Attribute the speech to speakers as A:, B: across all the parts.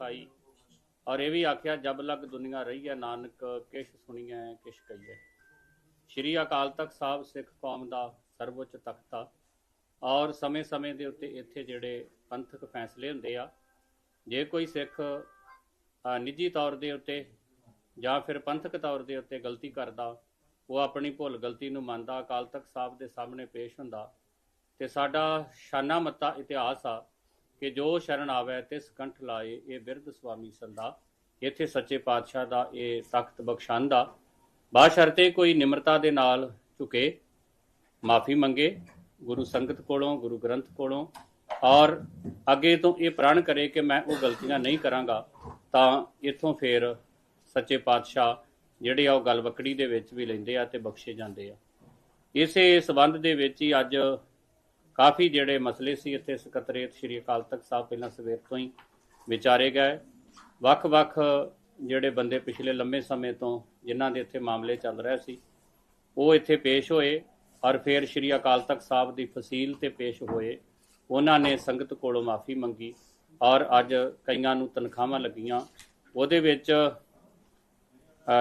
A: ਖਾਈ ਔਰ ਇਹ ਵੀ ਆਖਿਆ, ਜਬ ਲਗ ਦੁਨੀਆ ਰਹੀ ਹੈ ਨਾਨਕ, ਕਿਛ ਸੁਣੀਐ, ਕਿਛ ਕਹੀਐ। ਸ਼੍ਰੀ ਅਕਾਲ ਤਖਤ ਸਾਹਿਬ ਸਿੱਖ ਕੌਮ ਦਾ ਸਰਵਉੱਚ ਤਖਤਾ। ਔਰ ਸਮੇਂ-ਸਮੇਂ ਦੇ ਉੱਤੇ ਇੱਥੇ ਜਿਹੜੇ ਪੰਥਕ ਫੈਸਲੇ ਹੁੰਦੇ ਆ, ਜੇ ਕੋਈ ਸਿੱਖ ਨਿੱਜੀ ਤੌਰ ਦੇ ਉੱਤੇ ਜਾਂ ਫਿਰ ਪੰਥਕ ਤੌਰ ਦੇ ਉੱਤੇ ਗਲਤੀ ਕਰਦਾ, ਉਹ ਆਪਣੀ ਭੁੱਲ ਗਲਤੀ ਨੂੰ ਮੰਨਦਾ, ਅਕਾਲ ਤਖਤ ਸਾਹਿਬ ਦੇ ਸਾਹਮਣੇ ਪੇਸ਼ ਹੁੰਦਾ, ਤੇ ਸਾਡਾ ਸ਼ਾਨਾ ਮੱਤਾ ਇਤਿਹਾਸ ਆ ਕਿ ਜੋ ਸ਼ਰਨ ਆਵੇ ਤਿਸ ਕੰਠ ਲਾਏ ਇਹ ਬਿਰਧ ਸੁਆਮੀ ਸੰਦਾ ਇੱਥੇ ਸੱਚੇ ਪਾਤਸ਼ਾਹ ਦਾ ਇਹ ਤਖਤ ਬਖਸ਼ਾਂਦਾ। ਬਾਸ਼ਰਤੇ ਕੋਈ ਨਿਮਰਤਾ ਦੇ ਨਾਲ ਝੁਕੇ, ਮਾਫੀ ਮੰਗੇ, ਗੁਰੂ ਸੰਗਤ ਕੋਲੋਂ, ਗੁਰੂ ਗ੍ਰੰਥ ਕੋਲੋਂ, ਔਰ ਅੱਗੇ ਤੋਂ ਇਹ ਪ੍ਰਣ ਕਰੇ ਕਿ ਮੈਂ ਉਹ ਗਲਤੀਆਂ ਨਹੀਂ ਕਰਾਂਗਾ, ਤਾਂ ਇੱਥੋਂ ਫੇਰ ਸੱਚੇ ਪਾਤਸ਼ਾਹ ਜਿਹੜੇ ਆ ਉਹ ਗੱਲ ਦੇ ਵਿੱਚ ਵੀ ਲੈਂਦੇ ਆ ਤੇ ਬਖਸ਼ੇ ਜਾਂਦੇ ਆ। ਇਸੇ ਸਬੰਧ ਦੇ ਵਿੱਚ ਹੀ ਅੱਜ ਕਾਫੀ ਜਿਹੜੇ ਮਸਲੇ ਸੀ ਇੱਥੇ ਸਕੱਤਰੇਤ ਸ੍ਰੀ ਅਕਾਲ ਤਖਤ ਸਾਹਿਬ ਪਹਿਲਾਂ ਸਵੇਰ ਤੋਂ ਹੀ ਵਿਚਾਰੇ ਗਏ। ਵੱਖ-ਵੱਖ ਜਿਹੜੇ ਬੰਦੇ ਪਿਛਲੇ ਲੰਮੇ ਸਮੇਂ ਤੋਂ ਜਿਨ੍ਹਾਂ ਦੇ ਇੱਥੇ ਮਾਮਲੇ ਚੱਲ ਰਹੇ ਸੀ, ਉਹ ਇੱਥੇ ਪੇਸ਼ ਹੋਏ ਔਰ ਫਿਰ ਸ੍ਰੀ ਅਕਾਲ ਤਖਤ ਸਾਹਿਬ ਦੀ ਫਸੀਲ ਤੇ ਪੇਸ਼ ਹੋਏ। ਉਹਨਾਂ ਨੇ ਸੰਗਤ ਕੋਲੋਂ ਮਾਫੀ ਮੰਗੀ ਔਰ ਅੱਜ ਕਈਆਂ ਨੂੰ ਤਨਖਾਹਾਂ ਲੱਗੀਆਂ। ਉਹਦੇ ਵਿੱਚ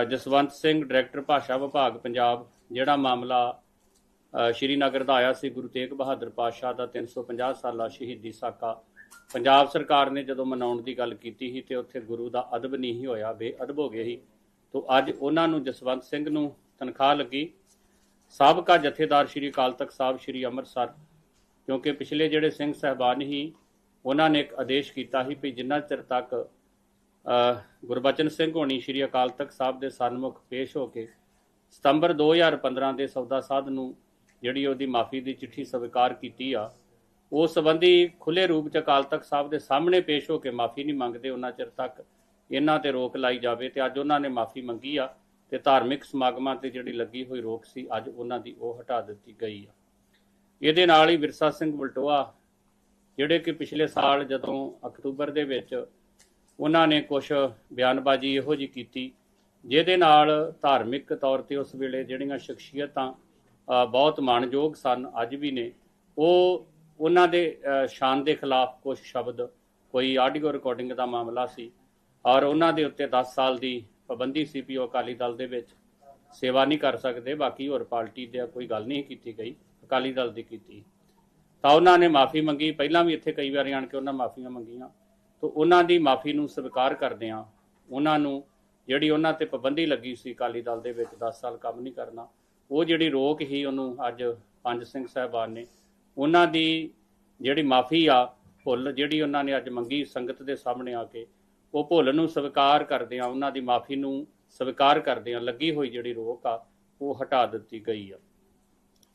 A: ਜਸਵੰਤ ਸਿੰਘ, ਡਾਇਰੈਕਟਰ ਭਾਸ਼ਾ ਵਿਭਾਗ ਪੰਜਾਬ, ਜਿਹੜਾ ਮਾਮਲਾ ਸ਼੍ਰੀਨਗਰ ਦਾ ਆਇਆ ਸੀ ਗੁਰੂ ਤੇਗ ਬਹਾਦਰ ਪਾਤਸ਼ਾਹ ਦਾ 350 ਸਾਲਾ ਸ਼ਹੀਦੀ ਸਾਕਾ। ਪੰਜਾਬ ਸਰਕਾਰ ਨੇ ਜਦੋਂ ਮਨਾਉਣ ਦੀ ਗੱਲ ਕੀਤੀ ਸੀ ਤੇ ਉੱਥੇ ਗੁਰੂ ਦਾ ਅਦਬ ਨਹੀਂ ਹੋਇਆ, ਬੇਅਦਬ ਹੋ ਗਿਆ ਸੀ। ਤੋਂ ਅੱਜ ਉਹਨਾਂ ਨੂੰ ਜਸਵੰਤ ਸਿੰਘ ਨੂੰ ਤਨਖਾਹ ਲੱਗੀ। ਸਾਬਕਾ ਜਥੇਦਾਰ ਸ਼੍ਰੀ ਅਕਾਲ ਤਖਤ ਸਾਹਿਬ, ਸ਼੍ਰੀ ਅੰਮ੍ਰਿਤਸਰ, ਕਿਉਂਕਿ ਪਿਛਲੇ ਜਿਹੜੇ ਸਿੰਘ ਸਹਿਬਾਨ ਹੀ ਉਹਨਾਂ ਨੇ ਇੱਕ ਆਦੇਸ਼ ਕੀਤਾ ਸੀ ਵੀ ਜਿੰਨਾ ਚਿਰ ਤੱਕ ਗੁਰਬਚਨ ਸਿੰਘ ਹੋਣੀ ਸ਼੍ਰੀ ਅਕਾਲ ਤਖਤ ਸਾਹਿਬ ਦੇ ਸਨਮੁਖ ਪੇਸ਼ ਹੋ ਕੇ ਸਤੰਬਰ 2015 ਦੇ ਸੌਦਾ ਸਾਧ ਨੂੰ ਜਿਹੜੀ ਉਹਦੀ ਮਾਫੀ ਦੀ ਚਿੱਠੀ ਸਵੀਕਾਰ ਕੀਤੀ ਆ ਉਸ ਸੰਬੰਧੀ ਖੁੱਲੇ ਰੂਪ ਚ ਅਕਾਲ ਤਖਤ ਸਾਹਿਬ ਦੇ ਸਾਹਮਣੇ ਪੇਸ਼ ਹੋ ਕੇ ਮਾਫੀ ਨਹੀਂ ਮੰਗਦੇ, ਉਹਨਾਂ ਚਿਰ ਤੱਕ ਇਹਨਾਂ ਤੇ ਰੋਕ ਲਾਈ ਜਾਵੇ ਤੇ ਅੱਜ ਉਹਨਾਂ ਨੇ ਮਾਫੀ ਮੰਗੀ ਆ ਤੇ ਧਾਰਮਿਕ ਸਮਾਗਮਾਂ ਤੇ ਜਿਹੜੀ ਲੱਗੀ ਹੋਈ ਰੋਕ ਸੀ, ਅੱਜ ਉਹਨਾਂ ਦੀ ਉਹ ਹਟਾ ਦਿੱਤੀ ਗਈ ਆ। ਇਹਦੇ ਨਾਲ ਹੀ ਵਿਰਸਾ ਸਿੰਘ ਬਲਟੋਆ, ਜਿਹੜੇ ਕਿ ਪਿਛਲੇ ਸਾਲ ਜਦੋਂ ਅਕਤੂਬਰ ਦੇ ਵਿੱਚ ਉਹਨਾਂ ਨੇ ਕੁਝ ਬਿਆਨਬਾਜ਼ੀ ਇਹੋ ਜੀ ਕੀਤੀ, ਜਿਹਦੇ ਨਾਲ ਧਾਰਮਿਕ ਤੌਰ ਤੇ ਉਸ ਵੇਲੇ ਜਿਹੜੀਆਂ ਸ਼ਖਸੀਅਤਾਂ ਬਹੁਤ ਮਾਣਯੋਗ ਸਨ, ਅੱਜ ਵੀ ਨੇ। ਉਹ ਉਹਨਾਂ ਦੇ ਸ਼ਾਨ ਦੇ ਖਿਲਾਫ ਕੁਝ ਸ਼ਬਦ, ਕੋਈ ਆਡੀਓ ਰਿਕਾਰਡਿੰਗ ਦਾ ਮਾਮਲਾ ਸੀ ਔਰ ਉਹਨਾਂ ਦੇ ਉੱਤੇ 10 ਸਾਲ ਦੀ ਪਾਬੰਦੀ ਸੀ ਵੀ ਉਹ ਅਕਾਲੀ ਦਲ ਦੇ ਵਿੱਚ ਸੇਵਾ ਨਹੀਂ ਕਰ ਸਕਦੇ, ਬਾਕੀ ਹੋਰ ਪਾਰਟੀ ਦੀ ਕੋਈ ਗੱਲ ਨਹੀਂ ਕੀਤੀ ਗਈ, ਅਕਾਲੀ ਦਲ ਦੀ ਕੀਤੀ। ਤਾਂ ਉਹਨਾਂ ਨੇ ਮਾਫੀ ਮੰਗੀ, ਪਹਿਲਾਂ ਵੀ ਇੱਥੇ ਕਈ ਵਾਰੀ ਆਣ ਕੇ ਉਹਨਾਂ ਮਾਫੀਆਂ ਮੰਗੀਆਂ, ਤਾਂ ਉਹਨਾਂ ਦੀ ਮਾਫੀ ਨੂੰ ਸਵੀਕਾਰ ਕਰਦੇ ਆ ਉਹਨਾਂ ਨੂੰ ਜਿਹੜੀ ਉਹਨਾਂ ਤੇ ਪਾਬੰਦੀ ਲੱਗੀ ਸੀ ਅਕਾਲੀ ਦਲ ਦੇ ਵਿੱਚ 10 ਸਾਲ ਕੰਮ ਨਹੀਂ ਕਰਨਾ ਉਹ ਜਿਹੜੀ ਰੋਕ ਹੀ ਉਹਨੂੰ ਅੱਜ ਪੰਜ ਸਿੰਘ ਸਾਹਿਬਾਨ ਨੇ, ਉਹਨਾਂ ਦੀ ਜਿਹੜੀ ਮਾਫੀ ਆ, ਭੁੱਲ ਜਿਹੜੀ ਉਹਨਾਂ ਨੇ ਅੱਜ ਮੰਗੀ ਸੰਗਤ ਦੇ ਸਾਹਮਣੇ ਆ ਕੇ, ਉਹ ਭੁੱਲ ਨੂੰ ਸਵੀਕਾਰ ਕਰਦੇ ਆ ਉਹਨਾਂ ਦੀ ਮਾਫੀ ਨੂੰ ਸਵੀਕਾਰ ਕਰਦੇ ਆ ਲੱਗੀ ਹੋਈ ਜਿਹੜੀ ਰੋਕ ਆ, ਉਹ ਹਟਾ ਦਿੱਤੀ ਗਈ ਆ।